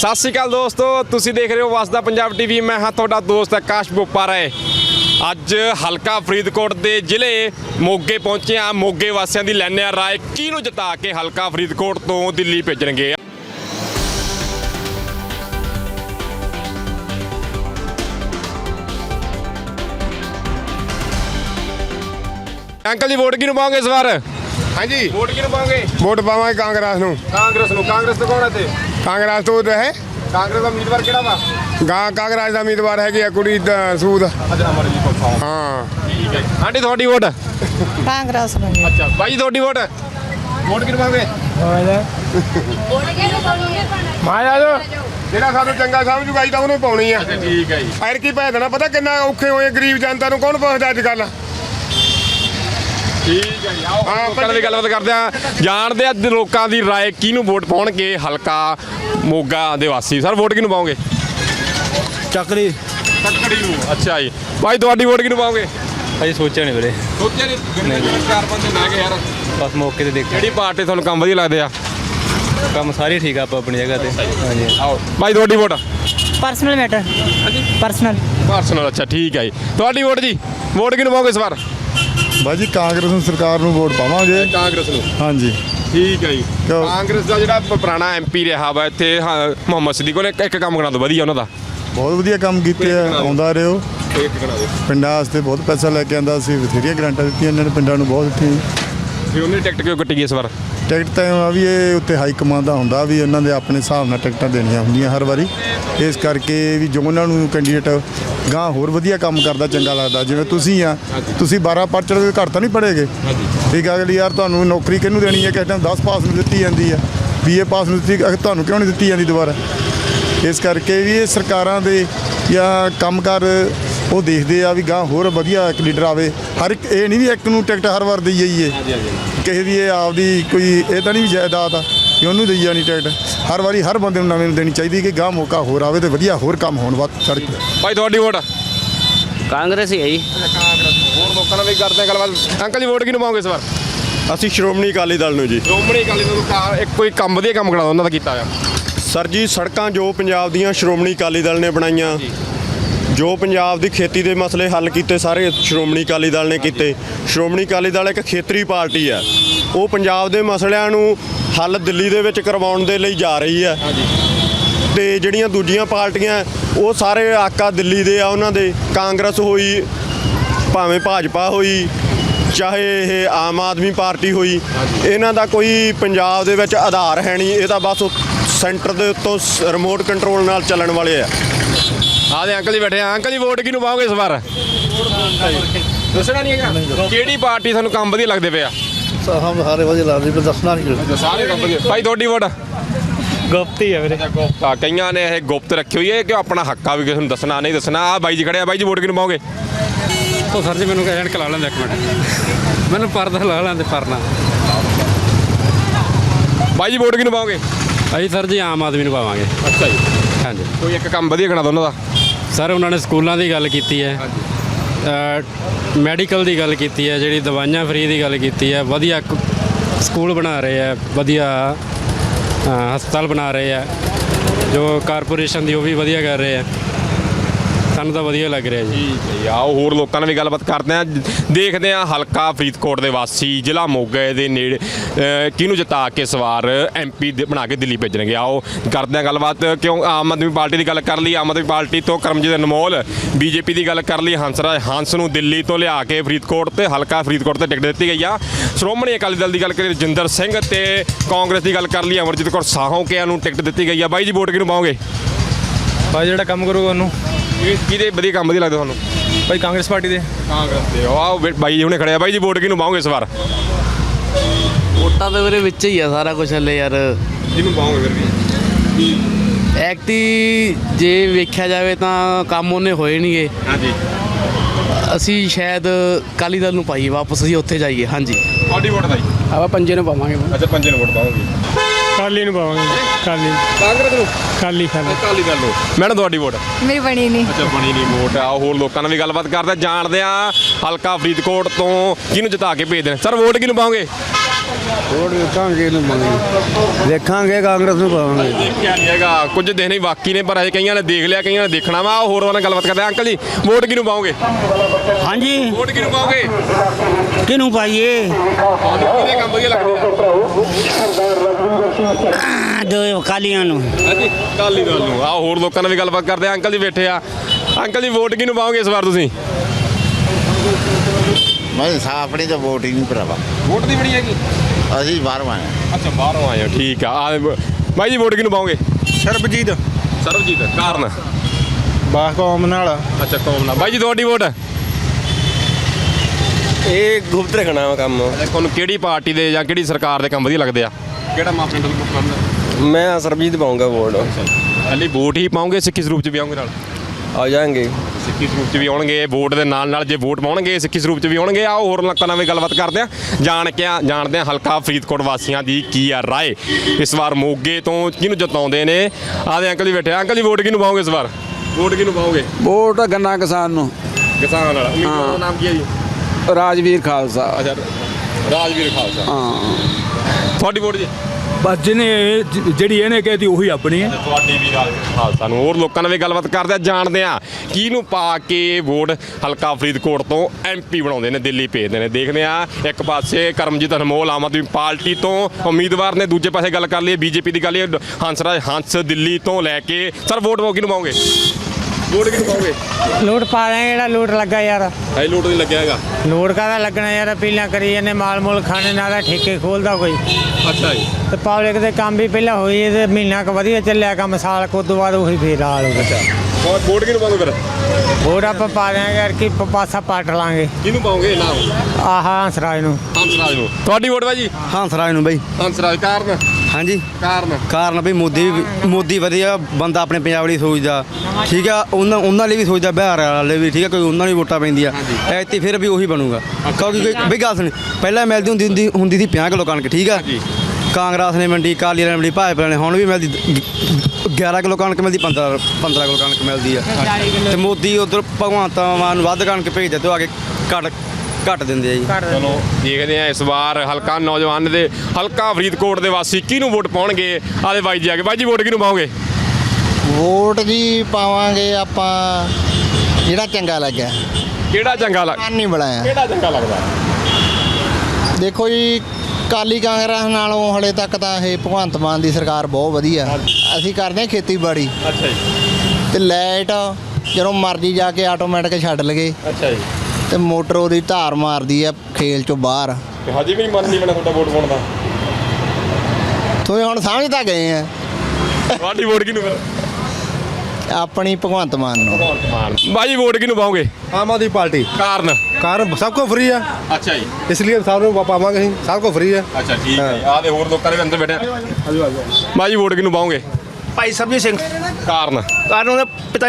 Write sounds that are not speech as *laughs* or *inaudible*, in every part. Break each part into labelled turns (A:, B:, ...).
A: ਸਤਿ ਸ਼੍ਰੀ ਅਕਾਲ ਦੋਸਤੋ, ਤੁਸੀਂ ਦੇਖ ਰਹੇ ਹੋ ਵਸਦਾ ਪੰਜਾਬ ਟੀਵੀ। ਮੈਂ ਹਾਂ ਤੁਹਾਡਾ ਦੋਸਤ ਆਕਾਸ਼ ਬੋਪਾਰਾ ਹੈ। ਅੱਜ ਹਲਕਾ ਫਰੀਦਕੋਟ ਦੇ ਜ਼ਿਲ੍ਹੇ ਮੋਗੇ ਪਹੁੰਚੇ ਆ ਮੋਗੇ ਵਾਸੀਆਂ ਦੀ ਲੈਣੇ ਆ ਰਾਏ, ਕਿਹਨੂੰ ਜਿਤਾ ਕੇ ਹਲਕਾ ਫਰੀਦਕੋਟ ਤੋਂ ਦਿੱਲੀ ਭੇਜਣਗੇ? ਅੰਕਲ ਜੀ, ਵੋਟ ਕਿਹਨੂੰ ਪਾਓਗੇ ਇਸ ਵਾਰ?
B: ਹਾਂਜੀ।
A: ਵੋਟ ਕਿਹਨੂੰ ਪਾਓਗੇ?
B: ਵੋਟ ਪਾਵਾਂਗੇ ਕਾਂਗਰਸ ਨੂੰ।
A: ਕਾਂਗਰਸ ਨੂੰ। ਕਾਂਗਰਸ ਤੋਂ ਕੌਣ ਹੈ ਤੇ
B: ਕਾਂਗਰਸ ਤੋਂ ਰਹੇ
A: ਕਾਂਗਰਸ ਦਾ ਉਮੀਦਵਾਰ ਕਿਹੜਾ ਵਾ?
B: ਗਾਂ ਕਾਂਗਰਸ ਦਾ ਉਮੀਦਵਾਰ ਹੈਗੀ ਆ ਕੁੜੀ ਦਾ ਸੂਦ। ਹਾਂ।
A: ਠੀਕ ਹੈ। ਆਂਟੀ ਤੁਹਾਡੀ ਵੋਟ?
C: ਕਾਂਗਰਸ ਨੂੰ।
A: ਅੱਛਾ ਬਾਈ ਤੁਹਾਡੀ ਵੋਟ? ਵੋਟ ਕਿਹਨੂੰ ਪਾਓਗੇ?
B: ਮਾਇਆ। ਜੋ। ਜਿਹੜਾ ਸਾਨੂੰ ਚੰਗਾ ਸਮਝੂਗਾ ਜੀ ਤਾਂ ਉਹਨੂੰ ਪਾਉਣੀ ਆ।
A: ਠੀਕ ਹੈ ਜੀ।
B: ਐਰ ਕੀ ਭੈ ਦੇਣਾ ਪਤਾ ਕਿੰਨਾ ਔਖੇ ਹੋਏ ਗਰੀਬ ਜਨਤਾ ਨੂੰ ਕੌਣ ਪੁੱਛਦਾ ਅੱਜ ਕੱਲ
A: ਠੀਕ ਹੈ ਲੋਕਾਂ ਦੀ ਗੱਲਬਾਤ ਕਰਦੇ ਆ ਜਾਣਦੇ ਆ ਲੋਕਾਂ ਦੀ ਰਾਏ ਕਿਹਨੂੰ ਵੋਟ ਪਾਉਣਗੇ ਹਲਕਾ ਮੋਗਾ ਦੇ ਵਾਸੀ ਸਰ ਵੋਟ ਕਿਹਨੂੰ ਪਾਓਗੇ?
D: ਚੱਕਰੀ।
A: ਤੱਕੜੀ ਨੂੰ। ਅੱਛਾ ਜੀ। ਬਾਈ ਤੁਹਾਡੀ ਵੋਟ ਕਿਹਨੂੰ ਪਾਓਗੇ?
D: ਅਜੇ ਸੋਚਿਆ ਨਹੀਂ ਵੀਰੇ।
A: ਸੋਚਿਆ ਨਹੀਂ। ਚਾਰ ਪੰਜ ਦਿਨ ਆ ਗਏ ਯਾਰ।
D: ਬਸ ਮੌਕੇ ਤੇ ਦੇਖਿਆ।
A: ਕਿਹੜੀ ਪਾਰਟੀ ਤੁਹਾਨੂੰ ਕੰਮ ਵਧੀਆ ਲੱਗਦੇ ਆ?
D: ਕੰਮ ਸਾਰੇ ਠੀਕ ਆ ਆਪਾਂ ਆਪਣੀ ਜਗ੍ਹਾ ਤੇ। ਹਾਂਜੀ।
A: ਆਓ। ਬਾਈ ਤੁਹਾਡੀ vote?
C: Personal matter personal
A: personal ਅੱਛਾ ਠੀਕ ਹੈ ਜੀ। ਤੁਹਾਡੀ ਵੋਟ ਜੀ? ਵੋਟ ਕਿਹਨੂੰ ਪਾਓਗੇ ਇਸ ਵਾਰ?
E: ਬਾਜੀ ਕਾਂਗਰਸ ਨੂੰ ਸਰਕਾਰ ਨੂੰ ਵੋਟ ਪਾਵਾਂਗੇ।
A: ਕਾਂਗਰਸ ਨੂੰ।
E: ਹਾਂਜੀ।
A: ਠੀਕ ਹੈ ਜੀ।
E: ਕਿਉਂ?
A: ਕਾਂਗਰਸ ਦਾ ਜਿਹੜਾ ਪ- ਪੁਰਾਣਾ ਐਮਪੀ ਰਿਹਾ ਵਾ ਇੱਥੇ ਹਾਂ, ਮੁਹੰਮਦ ਸਦੀਕ ਉਹਨੇ ਇੱਕ- ਇੱਕ ਕੰਮ ਕਰਾ ਦੋ ਵਧੀਆ ਉਹਨਾਂ ਦਾ।
E: ਬਹੁਤ ਵਧੀਆ ਕੰਮ ਕੀਤੇ ਆ ਆਉਂਦਾ ਰਿਓ
A: ਇੱਕ ਕਰਾ ਦੋ
E: ਪਿੰਡਾਂ ਵਾਸਤੇ ਬਹੁਤ ਪੈਸਾ ਲੈ ਕੇ ਆਂਦਾ ਸੀ ਬਥੇਰੀਆਂ ਗ੍ਰਾਂਟਾਂ ਦਿੱਤੀਆਂ ਇਹਨਾਂ ਨੇ ਪਿੰਡਾਂ ਨੂੰ ਬਹੁਤ ਦਿੱਤੀਆਂ।
A: ਫਿਰ ਉਹਨੇ ਟਿਕਟ ਕਿਉਂ ਕੱਟੀ ਗਈ ਇਸ ਵਾਰ?
E: ਟਿਕਟ ਤਾਂ ਆ ਵੀ ਇਹ ਉੱਤੇ ਹਾਈ ਕਮਾਂਡ ਦਾ ਹੁੰਦਾ ਵੀ ਉਹਨਾਂ ਦੇ ਆਪਣੇ ਹਿਸਾਬ ਨਾਲ ਟਿਕਟਾਂ ਦੇਣੀਆਂ ਹੁੰਦੀਆਂ ਹਰ ਵਾਰੀ। ਇਸ ਕਰਕੇ ਵੀ ਜੋ ਉਹਨਾਂ ਨੂੰ ਕੈਂਡੀਡੇਟ ਗਾਂ ਹੋਰ ਵਧੀਆ ਕੰਮ ਕਰਦਾ ਚੰਗਾ ਲੱਗਦਾ। ਜਿਵੇਂ ਤੁਸੀਂ ਆ ਤੁਸੀਂ 12 ਪੜ੍ਹ ਚੜ ਕੇ ਘੱਟ ਤਾਂ ਨਹੀਂ ਪੜ੍ਹੇਗੇ? ਠੀਕ ਆ ਅਗਲੀ ਯਾਰ ਤੁਹਾਨੂੰ ਨੌਕਰੀ ਕਿਹਨੂੰ ਦੇਣੀ ਹੈ ਕਿਸੇ ਟਾਈਮ 10 ਪਾਸ ਨੂੰ ਦਿੱਤੀ ਜਾਂਦੀ ਆ। ਬੀਏ ਪਾਸ ਨੂੰ ਦਿੱਤੀ ਤੁਹਾਨੂੰ ਕਿਉਂ ਨਹੀਂ ਦਿੱਤੀ ਜਾਂਦੀ ਦੁਬਾਰਾ? ਇਸ ਕਰਕੇ ਵੀ ਇਹ ਸਰਕਾਰਾਂ ਦੇ ਜਾਂ ਕੰਮਕਾਰ ਉਹ ਦੇਖਦੇ ਆ ਵੀ ਗਾਂ ਹੋਰ ਵਧੀਆ ਇੱਕ ਲੀਡਰ ਆਵੇ। ਹਰ ਇੱਕ ਇਹ ਨਹੀਂ ਵੀ ਇੱਕ ਨੂੰ ਟਿਕਟ ਹਰ ਵਾਰ ਦੇਈ ਜਾਈਏ। ਕਿਸੇ ਦੀ ਇਹ ਆਪਦੀ ਕੋਈ ਇਹ ਤਾਂ ਨਹੀਂ ਵੀ ਜਾਇਦਾਦ ਆ ਕਿ ਉਹਨੂੰ ਦੇਈ ਜਾਣੀ ਟਿਕਟ। ਹਰ ਵਾਰੀ ਹਰ ਬੰਦੇ ਨੂੰ ਨਵੇਂ ਨੂੰ ਦੇਣੀ ਚਾਹੀਦੀ ਕਿ ਗਾਂ ਮੌਕਾ ਹੋਰ ਆਵੇ ਤੇ ਵਧੀਆ ਹੋਰ ਕੰਮ ਹੋਣ ਵੱਧ ਚੜ ਕੇ
A: ਭਾਈ ਤੁਹਾਡੀ ਵੋਟ?
F: ਕਾਂਗਰਸ ਹੀ ਹੈ ਜੀ।
A: ਹੋਰ ਲੋਕਾਂ ਨਾਲ ਵੀ ਕਰਦੇ ਆ ਗੱਲਬਾਤ। ਅੰਕਲ ਜੀ ਵੋਟ ਕਿਹਨੂੰ ਪਾਓਗੇ ਇਸ ਵਾਰ?
G: ਅਸੀਂ ਸ਼੍ਰੋਮਣੀ ਅਕਾਲੀ ਦਲ ਨੂੰ ਜੀ।
A: ਸ਼੍ਰੋਮਣੀ ਅਕਾਲੀ ਦਲ ਦਾ ਇੱਕ ਕੋਈ ਕੰਮ ਵਧੀਆ ਕੰਮ ਕਰਾ ਦੋ ਉਹਨਾਂ ਦਾ ਕੀਤਾ ਹੋਇਆ।
G: ਸਰ ਜੀ ਸੜਕਾਂ ਜੋ ਪੰਜਾਬ ਦੀਆਂ ਸ਼੍ਰੋਮਣੀ ਅਕਾਲੀ ਦਲ ਨੇ ਬਣਾਈਆਂ ਜੋ ਪੰਜਾਬ ਦੀ ਖੇਤੀ ਦੇ ਮਸਲੇ ਹੱਲ ਕੀਤੇ ਸਾਰੇ ਸ਼੍ਰੋਮਣੀ ਅਕਾਲੀ ਦਲ ਨੇ ਕੀਤੇ। ਸ਼੍ਰੋਮਣੀ ਅਕਾਲੀ ਦਲ ਇੱਕ ਖੇਤਰੀ ਪਾਰਟੀ ਹੈ। ਉਹ ਪੰਜਾਬ ਦੇ ਮਸਲਿਆਂ ਨੂੰ ਹੱਲ ਦਿੱਲੀ ਦੇ ਵਿੱਚ ਕਰਵਾਉਣ ਦੇ ਲਈ ਜਾ ਰਹੀ ਹੈ। ਤੇ ਜਿਹੜੀਆਂ ਦੂਜੀਆਂ ਪਾਰਟੀਆਂ ਉਹ ਸਾਰੇ ਆਕਾ ਦਿੱਲੀ ਦੇ ਆ ਉਹਨਾਂ ਦੇ। ਕਾਂਗਰਸ ਹੋਈ ਭਾਵੇਂ ਭਾਜਪਾ ਹੋਈ ਚਾਹੇ ਇਹ ਆਮ ਆਦਮੀ ਪਾਰਟੀ ਹੋਈ। ਇਹਨਾਂ ਦਾ ਕੋਈ ਪੰਜਾਬ ਦੇ ਵਿੱਚ ਆਧਾਰ ਹੈ ਨਹੀਂ। ਇਹ ਤਾਂ ਬਸ ਸੈਂਟਰ ਦੇ ਉੱਤੋਂ ਰਿਮੋਟ ਕੰਟਰੋਲ ਨਾਲ ਚੱਲਣ ਵਾਲੇ ਆ।
A: ਆਹ ਦੇ ਅੰਕਲ ਜੀ ਬੈਠੇ ਆ। ਅੰਕਲ ਜੀ ਵੋਟ ਕਿਹਨੂੰ ਪਾਓਗੇ ਇਸ ਵਾਰ? ਦੱਸਣਾ ਨਹੀਂ ਹੈਗਾ। ਕਿਹੜੀ ਪਾਰਟੀ ਤੁਹਾਨੂੰ ਕੰਮ ਵਧੀਆ ਲੱਗਦੇ ਪਿਆ
H: ਹਮ ਸਾਰੇ ਵਧੀਆ ਲੱਗਦੇ ਪਰ ਦੱਸਣਾ ਨਹੀਂ
A: ਸਾਰੇ ਕੰਮ ਵਧੀਆ। ਭਾਈ ਤੁਹਾਡੀ ਵੋਟ?
D: ਗੁਪਤੀ ਹੈ ਵੀਰੇ।
A: ਗੁਪਤਾ। ਕਈਆਂ ਨੇ ਇਹ ਗੁਪਤ ਰੱਖੀ ਹੋਈ ਹੈ ਕਿ ਆਪਣਾ ਹੱਕ ਆ ਵੀ ਕਿਸੇ ਨੂੰ ਦੱਸਣਾ ਨਹੀਂ ਦੱਸਣਾ। ਆ ਬਾਈ ਜੀ ਖੜੇ ਆ। ਬਾਈ ਜੀ ਵੋਟ ਕਿਹਨੂੰ ਪਾਓਗੇ?
D: ਉਹ ਸਰ ਜੀ ਮੈਨੂੰ ਕਹਿਣ ਕਲਾ ਲੈਂਦੇ ਇੱਕ ਮਿੰਟ। ਮੈਨੂੰ ਪਰਦਾ ਲਾ ਲੈਂਦੇ ਪਰਨਾ।
A: ਬਾਈ ਜੀ ਵੋਟ ਕਿਹਨੂੰ ਪਾਓਗੇ?
D: ਅਸੀਂ ਸਰ ਜੀ ਆਮ ਆਦਮੀ ਨੂੰ ਪਾਵਾਂਗੇ।
A: ਅੱਛਾ ਜੀ।
D: ਹਾਂਜੀ।
A: ਕੋਈ ਇੱਕ ਕੰਮ ਵਧੀਆ ਕਰਾ ਦੋ ਉਹਨਾਂ ਦਾ।
D: ਸਰ ਉਹਨਾਂ ਨੇ ਸਕੂਲਾਂ ਦੀ ਗੱਲ ਕੀਤੀ ਹੈ। ਮੈਡੀਕਲ ਦੀ ਗੱਲ ਕੀਤੀ ਹੈ ਜਿਹੜੀ ਦਵਾਈਆਂ ਫ੍ਰੀ ਦੀ ਗੱਲ ਕੀਤੀ ਹੈ। ਵਧੀਆ ਸਕੂਲ ਬਣਾ ਰਹੇ ਆ ਵਧੀਆ ਹਸਪਤਾਲ ਬਣਾ ਰਹੇ ਆ ਜੋ ਕਾਰਪੋਰੇਸ਼ਨ ਦੀ ਉਹ ਵੀ ਵਧੀਆ ਕਰ ਰਹੇ ਆ ਸਾਨੂੰ ਤਾਂ ਵਧੀਆ ਲੱਗ ਰਿਹਾ ਜੀ।
A: ਠੀਕ ਹੈ ਆਓ ਹੋਰ ਲੋਕਾਂ ਨਾਲ ਵੀ ਗੱਲਬਾਤ ਕਰਦੇ ਆ ਦੇਖਦੇ ਆ ਹਲਕਾ ਫਰੀਦਕੋਟ ਦੇ ਵਾਸੀ ਜ਼ਿਲ੍ਹਾ ਮੋਗੇ ਦੇ ਨੇੜੇ ਅਹ, ਕਿਹਨੂੰ ਜਿਤਾ ਕੇ ਸਵਾਰ ਐਮਪੀ ਬਣਾ ਕੇ ਦਿੱਲੀ ਭੇਜਣਗੇ? ਆਓ ਕਰਦੇ ਆ ਗੱਲਬਾਤ। ਕਿਉਂ ਆਮ ਆਦਮੀ ਪਾਰਟੀ ਦੀ ਗੱਲ ਕਰ ਲਈ। ਆਮ ਆਦਮੀ ਪਾਰਟੀ ਤੋਂ ਕਰਮਜੀਤ ਅਨਮੋਲ ਬੀਜੇਪੀ ਦੀ ਗੱਲ ਕਰ ਲਈ। ਹੰਸਰਾਜ ਹੰਸ ਨੂੰ ਦਿੱਲੀ ਤੋਂ ਲਿਆ ਕੇ ਫਰੀਦਕੋਟ ਤੇ ਹਲਕਾ ਫਰੀਦਕੋਟ ਤੇ ਟਿਕਟ ਦਿੱਤੀ ਗਈ ਆ। ਸ਼੍ਰੋਮਣੀ ਅਕਾਲੀ ਦਲ ਦੀ ਗੱਲ ਕਰੀਏ ਰਜਿੰਦਰ ਸਿੰਘ ਤੇ ਕਾਂਗਰਸ ਦੀ ਗੱਲ ਕਰ ਲਈ। ਅਮਰਜੀਤ ਕੌਰ ਸਾਹੋਕਿਆਂ ਨੂੰ ਟਿਕਟ ਦਿੱਤੀ ਗਈ ਆ? ਬਾਈ ਜੀ ਵੋਟ ਕਿਹਨੂੰ ਪਾਓਗੇ?
D: ਭਾਈ ਜਿਹੜਾ ਕੰਮ ਕਰੂਗਾ ਉਹਨੂੰ?
A: ਇਹ ਕਿਹਦੇ ਵਧੀਆ ਕੰਮ ਵਧੀਆ ਲੱਗਦਾ ਤੁਹਾਨੂੰ?
D: ਭਾਈ ਕਾਂਗਰਸ ਪਾਰਟੀ ਦੇ।
A: ਕਾਂਗਰਸ ਦੇ। ਆਓ ਬੇ- ਬਾਈ ਜੀ ਹੁਣੇ ਖੜਿਆ ਬਾਈ ਜੀ ਵੋਟ ਕਿਹਨੂੰ ਪਾਓਗੇ ਇਸ ਵਾਰ?
F: ਵੋਟਾਂ ਦੇ ਵੀਰੇ ਵਿੱਚ ਹੀ ਆ ਸਾਰਾ ਕੁਝ ਹਲੇ ਯਾਰ।
A: ਕਿਹਨੂੰ ਪਾਓਗੇ ਫਿਰ ਵੀ?
F: ਐਕਟੀ ਜੇ ਵੇਖਿਆ ਜਾਵੇ ਤਾਂ ਕੰਮ ਉਹਨੇ ਹੋਏ ਨਹੀਂਗੇ।
A: ਹਾਂਜੀ।
F: ਅਸੀਂ ਸ਼ਾਇਦ ਕਾਲੀ ਦਲ ਨੂੰ ਪਾਈਏ ਵਾਪਸ ਅਸੀਂ ਉੱਥੇ ਜਾਈਏ। ਹਾਂਜੀ।
A: ਤੁਹਾਡੀ ਵੋਟ ਦਾ ਜੀ।
H: ਆਪਾਂ ਪੰਜੇ ਨੂੰ ਪਾਵਾਂਗੇ।
A: ਅੱਛਾ ਪੰਜੇ ਨੂੰ ਵੋਟ ਪਾਓਗੇ।
I: ਕਾਲੀ ਨੂੰ ਪਾਵਾਂਗੇ। ਕਾਲੀ
A: ਕਾਂਗਰਸ ਨੂੰ
I: ਕਾਲੀ ਖਾਲੀ
A: ਅਕਾਲੀ। ਦਲ ਨੂੰ ਮੈਡਮ ਤੁਹਾਡੀ ਵੋਟ?
C: ਮੇਰੀ ਬਣੀ ਨਹੀਂ।
A: ਅੱਛਾ ਬਣੀ ਨਹੀਂ ਵੋਟ। ਆ ਹੋਰ ਲੋਕਾਂ ਨਾਲ ਵੀ ਗੱਲਬਾਤ ਕਰਦੇ ਜਾਣਦੇ ਆ ਹਲਕਾ ਫਰੀਦਕੋਟ ਤੋਂ ਕਿਹਨੂੰ ਜਿਤਾ ਕੇ ਭੇਜਦੇ ਨੇ? ਸਰ ਵੋਟ ਕਿਹਨੂੰ ਪਾਓਗੇ?
H: ਵੋਟ ਵੇਖਾਂਗੇ ਇਹਨੂੰ ਮੰਗੀ ਦੇਖਾਂਗੇ ਕਾਂਗਰਸ ਨੂੰ ਪਾਵਾਂਗੇ।
A: ਦੇਖਿਆ ਨਹੀਂ ਹੈਗਾ। ਕੁਝ ਦੇਖ ਨਹੀਂ ਬਾਕੀ ਨੇ ਪਰ ਅਜੇ ਕਈਆਂ ਨੇ ਦੇਖ ਲਿਆ ਕਈਆਂ ਨੇ ਦੇਖਣਾ ਵਾ। ਹੋਰ ਉਹਨਾਂ ਨਾਲ ਗੱਲਬਾਤ ਕਰਦੇ ਆ। ਅੰਕਲ ਜੀ ਵੋਟ ਕਿਹਨੂੰ ਪਾਓਗੇ?
I: ਹਾਂਜੀ।
A: ਵੋਟ ਕਿਹਨੂੰ ਪਾਓਗੇ?
I: ਕਿਹਨੂੰ ਪਾਈਏ?
A: ਕਿਹਦੇ ਕੰਮ ਵਧੀਆ ਲੱਗਦੇ ਆ?
I: ਦੋ ਕਾਲੀਆਂ ਨੂੰ।
A: ਹਾਂਜੀ ਅਕਾਲੀ ਦਲ ਨੂੰ। ਆ ਹੋਰ ਲੋਕਾਂ ਨਾਲ ਵੀ ਗੱਲਬਾਤ ਕਰਦੇ ਆ। ਅੰਕਲ ਜੀ ਬੈਠੇ ਆ। ਅੰਕਲ ਜੀ ਵੋਟ ਕਿਹਨੂੰ ਪਾਓਗੇ ਇਸ ਵਾਰ ਤੁਸੀਂ?
J: ਮੈਂ ਸਾ ਆਪਣੀ ਤਾਂ ਵੋਟ ਹੀ ਨਹੀਂ ਭਰਾਵਾ।
A: ਵੋਟ ਦੀ ਬਣੀ ਹੈਗੀ?
J: ਅਸੀਂ ਬਾਹਰੋਂ ਆਏ ਹਾਂ।
A: ਅੱਛਾ ਬਾਹਰੋਂ ਆਏ ਹੋ। ਠੀਕ ਆ। ਆ ਬਾਈ ਜੀ ਵੋਟ ਕਿਹਨੂੰ ਪਾਓਗੇ?
E: ਸਰਬਜੀਤ।
A: ਸਰਬਜੀਤ ਕਾਰਨ?
E: ਬਾਹ ਕੌਮ ਨਾਲ।
A: ਅੱਛਾ ਕੌਮ ਨਾਲ। ਬਾਈ ਜੀ ਤੁਹਾਡੀ ਵੋਟ?
G: ਇਹ ਗੁਪਤ ਰੱਖਣਾ ਵਾ ਕੰਮ।
A: ਤੁਹਾਨੂੰ ਕਿਹੜੀ ਪਾਰਟੀ ਦੇ ਜਾਂ ਕਿਹੜੀ ਸਰਕਾਰ ਦੇ ਕੰਮ ਵਧੀਆ ਲੱਗਦੇ ਆ? ਕਿਹੜਾ ਮਾਪਦੰਡ ਕਰਦਾ
G: ਮੈਂ ਸਰਬਜੀਤ ਪਾਉਂਗਾ ਵੋਟ।
A: ਖਾਲੀ ਵੋਟ ਹੀ ਪਾਉਂਗੇ ਸਿੱਖੀ ਸਰੂਪ ਚ ਵੀ ਆਉਂਗੇ ਨਾਲ?
G: ਆ ਜਾਾਂਗੇ
A: ਸਿੱਖੀ ਸਰੂਪ ਚ ਵੀ ਆਉਣਗੇ ਵੋਟ ਦੇ ਨਾਲ ਨਾਲ ਜੇ ਵੋਟ ਪਾਉਣਗੇ ਸਿੱਖੀ ਸਰੂਪ ਚ ਵੀ ਆਉਣਗੇ ਆਓ ਹੋਰ ਲੋਕਾਂ ਨਾਲ ਵੀ ਗੱਲਬਾਤ ਕਰਦੇ ਆ ਜਾਣ ਕੇ ਜਾਣਦੇ ਆ ਹਲਕਾ ਫਰੀਦਕੋਟ ਵਾਸੀਆਂ ਦੀ ਕੀ ਆ ਰਾਏ। ਇਸ ਵਾਰ ਮੋਗੇ ਤੋਂ ਕਿਹਨੂੰ ਜਿਤਾਉਂਦੇ ਨੇ? ਆਦੇ ਅੰਕਲ ਜੀ ਬੈਠੇ ਆ। ਅੰਕਲ ਜੀ ਵੋਟ ਕਿਹਨੂੰ ਪਾਓਗੇ ਇਸ ਵਾਰ? ਵੋਟ ਕਿਹਨੂੰ ਪਾਓਗੇ?
F: ਵੋਟ ਗੰਨਾ ਕਿਸਾਨ ਨੂੰ।
A: ਕਿਸਾਨ ਵਾਲਾ। ਉਮੀਦਵਾਰ ਦਾ ਨਾਮ ਕੀ ਹੈ ਜੀ?
F: ਰਾਜਵੀਰ ਖਾਲਸਾ।
A: ਅੱਛਾ ਰਾਜਵੀਰ ਖਾਲਸਾ।
F: ਹਾਂ।
A: ਤੁਹਾਡੀ ਵੋਟ ਜੀ?
I: ਬਸ ਜਿਹਨੇ ਜਿਹੜੀ ਇਹਨੇ ਕਹਿਤੀ ਉਹੀ ਆਪਣੀ ਹੈ।
A: ਤੁਹਾਡੀ ਵੀ ਰਾਜਵੀਰ ਖਾਲਸਾ ਨੂੰ। ਹੋਰ ਲੋਕਾਂ ਨਾਲ ਵੀ ਗੱਲਬਾਤ ਕਰਦੇ ਆ ਜਾਣਦੇ ਆ ਕਿਹਨੂੰ ਪਾ ਕੇ ਵੋਟ ਹਲਕਾ ਫਰੀਦਕੋਟ ਤੋਂ ਐਮਪੀ ਬਣਾਉਂਦੇ ਨੇ ਦਿੱਲੀ ਭੇਜਦੇ ਨੇ। ਦੇਖਦੇ ਆ ਇੱਕ ਪਾਸੇ ਕਰਮਜੀਤ ਅਨਮੋਲ ਆਮ ਆਦਮੀ ਪਾਰਟੀ ਤੋਂ ਉਮੀਦਵਾਰ ਨੇ ਦੂਜੇ ਪਾਸੇ ਗੱਲ ਕਰ ਲਈ ਬੀਜੇਪੀ ਦੀ ਗੱਲ ਹੰਸਰਾਜ ਹੰਸ ਦਿੱਲੀ ਤੋਂ ਲੈ ਕੇ ਸਰ ਵੋਟ ਕਿਹਨੂੰ ਪਾਓਗੇ? ਵੋਟ ਕਿਹਨੂੰ ਪਾਓਗੇ?
C: ਲੋਟ ਪਾ ਦਾਂਗੇ ਜਿਹੜਾ ਲੋਟ ਲੱਗਾ ਯਾਰ।
A: ਐ ਲੋਟ ਨਹੀਂ ਲੱਗਿਆ ਹੈਗਾ?
C: ਲੋਟ ਕਾਹਦਾ ਲੱਗਣਾ ਯਾਰ? ਪਹਿਲਾਂ ਕਰੀ ਜਾਂਦੇ ਮਾਲ ਮੂਲ ਖਾਣੇ ਨਾਲ ਦਾ ਠੇਕੇ ਖੋਲਦਾ ਕੋਈ।
A: ਅੱਛਾ ਜੀ।
C: ਤੇ ਪਬਲਿਕ ਦੇ ਕੰਮ ਵੀ ਪਹਿਲਾਂ ਹੋਈ ਤੇ ਮਹੀਨਾ ਕੁ ਵਧੀਆ ਚੱਲਿਆ ਕੰਮ ਸਾਲ ਕੁ ਤੋਂ ਬਾਅਦ ਉਹੀ ਫੇਰ ਹਾਲ ਹੋ ਗਿਆ।
A: ਵੋਟ ਵੋਟ ਕਿਹਨੂੰ ਪਾਓਗੇ ਫਿਰ?
C: ਹੋਰ ਆਪਾਂ ਪਾ ਦਿਆਂਗੇ ਯਾਰ ਕੀ ਪਾਸਾ ਪੱਟ ਲਾਂਗੇ।
A: ਕਿਹਨੂੰ ਪਾਓਗੇ ਨਾ
C: ਆਹਾ ਹੰਸਰਾਜ ਨੂੰ।
A: ਹੰਸਰਾਜ ਨੂੰ। ਤੁਹਾਡੀ ਵੋਟ ਵਾ ਜੀ?
H: ਹਾਂਸਰਾਜ ਨੂੰ ਬਈ।
A: ਹੰਸਰਾਜ ਕਾਰਨ?
H: ਹਾਂਜੀ।
A: ਕਾਰਨ?
H: ਕਾਰਨ ਬਈ ਮੋਦੀ ਮੋਦੀ ਵਧੀਆ ਬੰਦਾ ਆਪਣੇ ਪੰਜਾਬ ਲਈ ਸੋਚਦਾ। ਠੀਕ ਆ ਉਹਨਾਂ ਉਹਨਾਂ ਲਈ ਵੀ ਸੋਚਦਾ ਬਿਹਾਰ ਵਾਲੇ ਵੀ ਠੀਕ ਆ ਕੋਈ ਉਹਨਾਂ ਲਈ ਵੋਟਾਂ ਪੈਂਦੀਆਂ। ਐਤੀ ਫਿਰ ਵੀ ਉਹੀ ਬਣੂਗਾ। ਕਿਉਂਕਿ ਬਈ ਗੱਲ ਸੁਣ ਪਹਿਲਾਂ ਮਿਲਦੀ ਹੁੰਦੀ ਹੁੰਦੀ ਹੁੰਦੀ ਸੀ 50 ਕਿਲੋ ਕਣਕ ਠੀਕ ਆ? ਕਾਂਗਰਸ ਨੇ ਮੰਡੀ ਕਾਲੀ ਨੇ ਮੰਡੀ ਭਾਜਪਾ ਨੇ ਹੁਣ ਵੀ ਮਿਲਦੀ 11 ਕਿਲੋ ਕਣਕ ਮਿਲਦੀ 15 15 ਕਿਲੋ ਕਣਕ ਮਿਲਦੀ ਆ। ਤੇ ਮੋਦੀ ਉਧਰ ਭਗਵੰਤ ਮਾਨ ਨੂੰ ਵੱਧ ਕਣਕ ਭੇਜਦੇ ਤੇ ਆ ਕੇ ਘੱਟ ਘੱਟ ਦਿੰਦੇ ਆ ਜੀ।
A: ਚਲੋ ਦੇਖਦੇ ਆ ਇਸ ਵਾਰ ਹਲਕਾ ਨੌਜਵਾਨ ਦੇ ਹਲਕਾ ਫਰੀਦਕੋਟ ਦੇ ਵਾਸੀ ਕਿਹਨੂੰ ਵੋਟ ਪਾਉਣਗੇ? ਆਲੇ ਬਾਈ ਜੀ ਆ ਕੇ ਬਾਈ ਜੀ ਵੋਟ ਕਿਹਨੂੰ ਪਾਓਗੇ?
J: ਵੋਟ ਜੀ ਪਾਵਾਂਗੇ ਆਪਾਂ ਜਿਹੜਾ ਚੰਗਾ ਲੱਗਿਆ।
A: ਕਿਹੜਾ ਚੰਗਾ ਲੱਗ
J: ਮਨ ਨਹੀਂ ਬਣਾਇਆ।
A: ਕਿਹੜਾ ਚੰਗਾ ਲੱਗਦਾ?
J: ਦੇਖੋ ਜੀ ਕਾਲੀ ਕਾਂਗਰਸ ਨਾਲੋਂ ਹਲੇ ਤੱਕ ਤਾਂ ਇਹ ਭਗਵੰਤ ਮਾਨ ਦੀ ਸਰਕਾਰ ਬਹੁਤ ਵਧੀਆ। ਅਸੀਂ ਕਰਦੇ ਹਾਂ ਖੇਤੀਬਾੜੀ।
A: ਅੱਛਾ ਜੀ।
J: ਤੇ ਲਾਈਟ ਜਦੋਂ ਮਰਜ਼ੀ ਜਾ ਕੇ ਆਟੋਮੈਟਿਕ ਛੱਡ ਲਗੇ।
A: ਅੱਛਾ ਜੀ।
J: ਤੇ ਮੋਟਰ ਉਹਦੀ ਧਾਰ ਮਾਰਦੀ ਆ ਖੇਲ ਚੋਂ ਬਾਹਰ।
A: ਤੇ ਹਜੇ ਵੀ ਮਨ ਨਹੀਂ ਬਣਾ ਤੁਹਾਡਾ ਵੋਟ ਪਾਉਣ ਦਾ।
J: ਤੁਸੀਂ ਹੁਣ ਸਮਝ ਤਾਂ ਗਏ ਆ।
A: ਤੁਹਾਡੀ ਵੋਟ ਕਿਹਨੂੰ ਫਿਰ?
J: ਆਪਣੀ ਭਗਵੰਤ ਮਾਨ ਨੂੰ।
A: ਮਾਨ। ਬਾਈ ਵੋਟ ਕਿਹਨੂੰ ਪਾਓਗੇ?
E: ਆਮ ਆਦਮੀ ਪਾਰਟੀ।
A: ਕਾਰਨ?
E: ਕਾਰ ਸਭ ਕੋ ਫ੍ਰੀ ਆ।
A: ਅੱਛਾ ਜੀ।
E: ਇਸ ਲਈ ਸਭ ਨੂੰ ਪਾਵਾਂਗੇ ਅਸੀਂ। ਸਭ ਕੋ ਫ੍ਰੀ ਆ।
A: ਅੱਛਾ ਠੀਕ ਹੈ ਆ ਤੇ ਹੋਰ ਲੋਕਾਂ ਦੇ ਅੰਦਰ ਬੈਠੇ ਆ। ਬਾਈ ਵੋਟ ਕਿਹਨੂੰ ਪਾਓਗੇ?
H: ਭਾਈ ਸਰਬਜੀਤ ਸਿੰਘ।
A: ਕਾਰਨ?
H: ਕਾਰਨ ਉਹਦਾ ਪਿਤਾ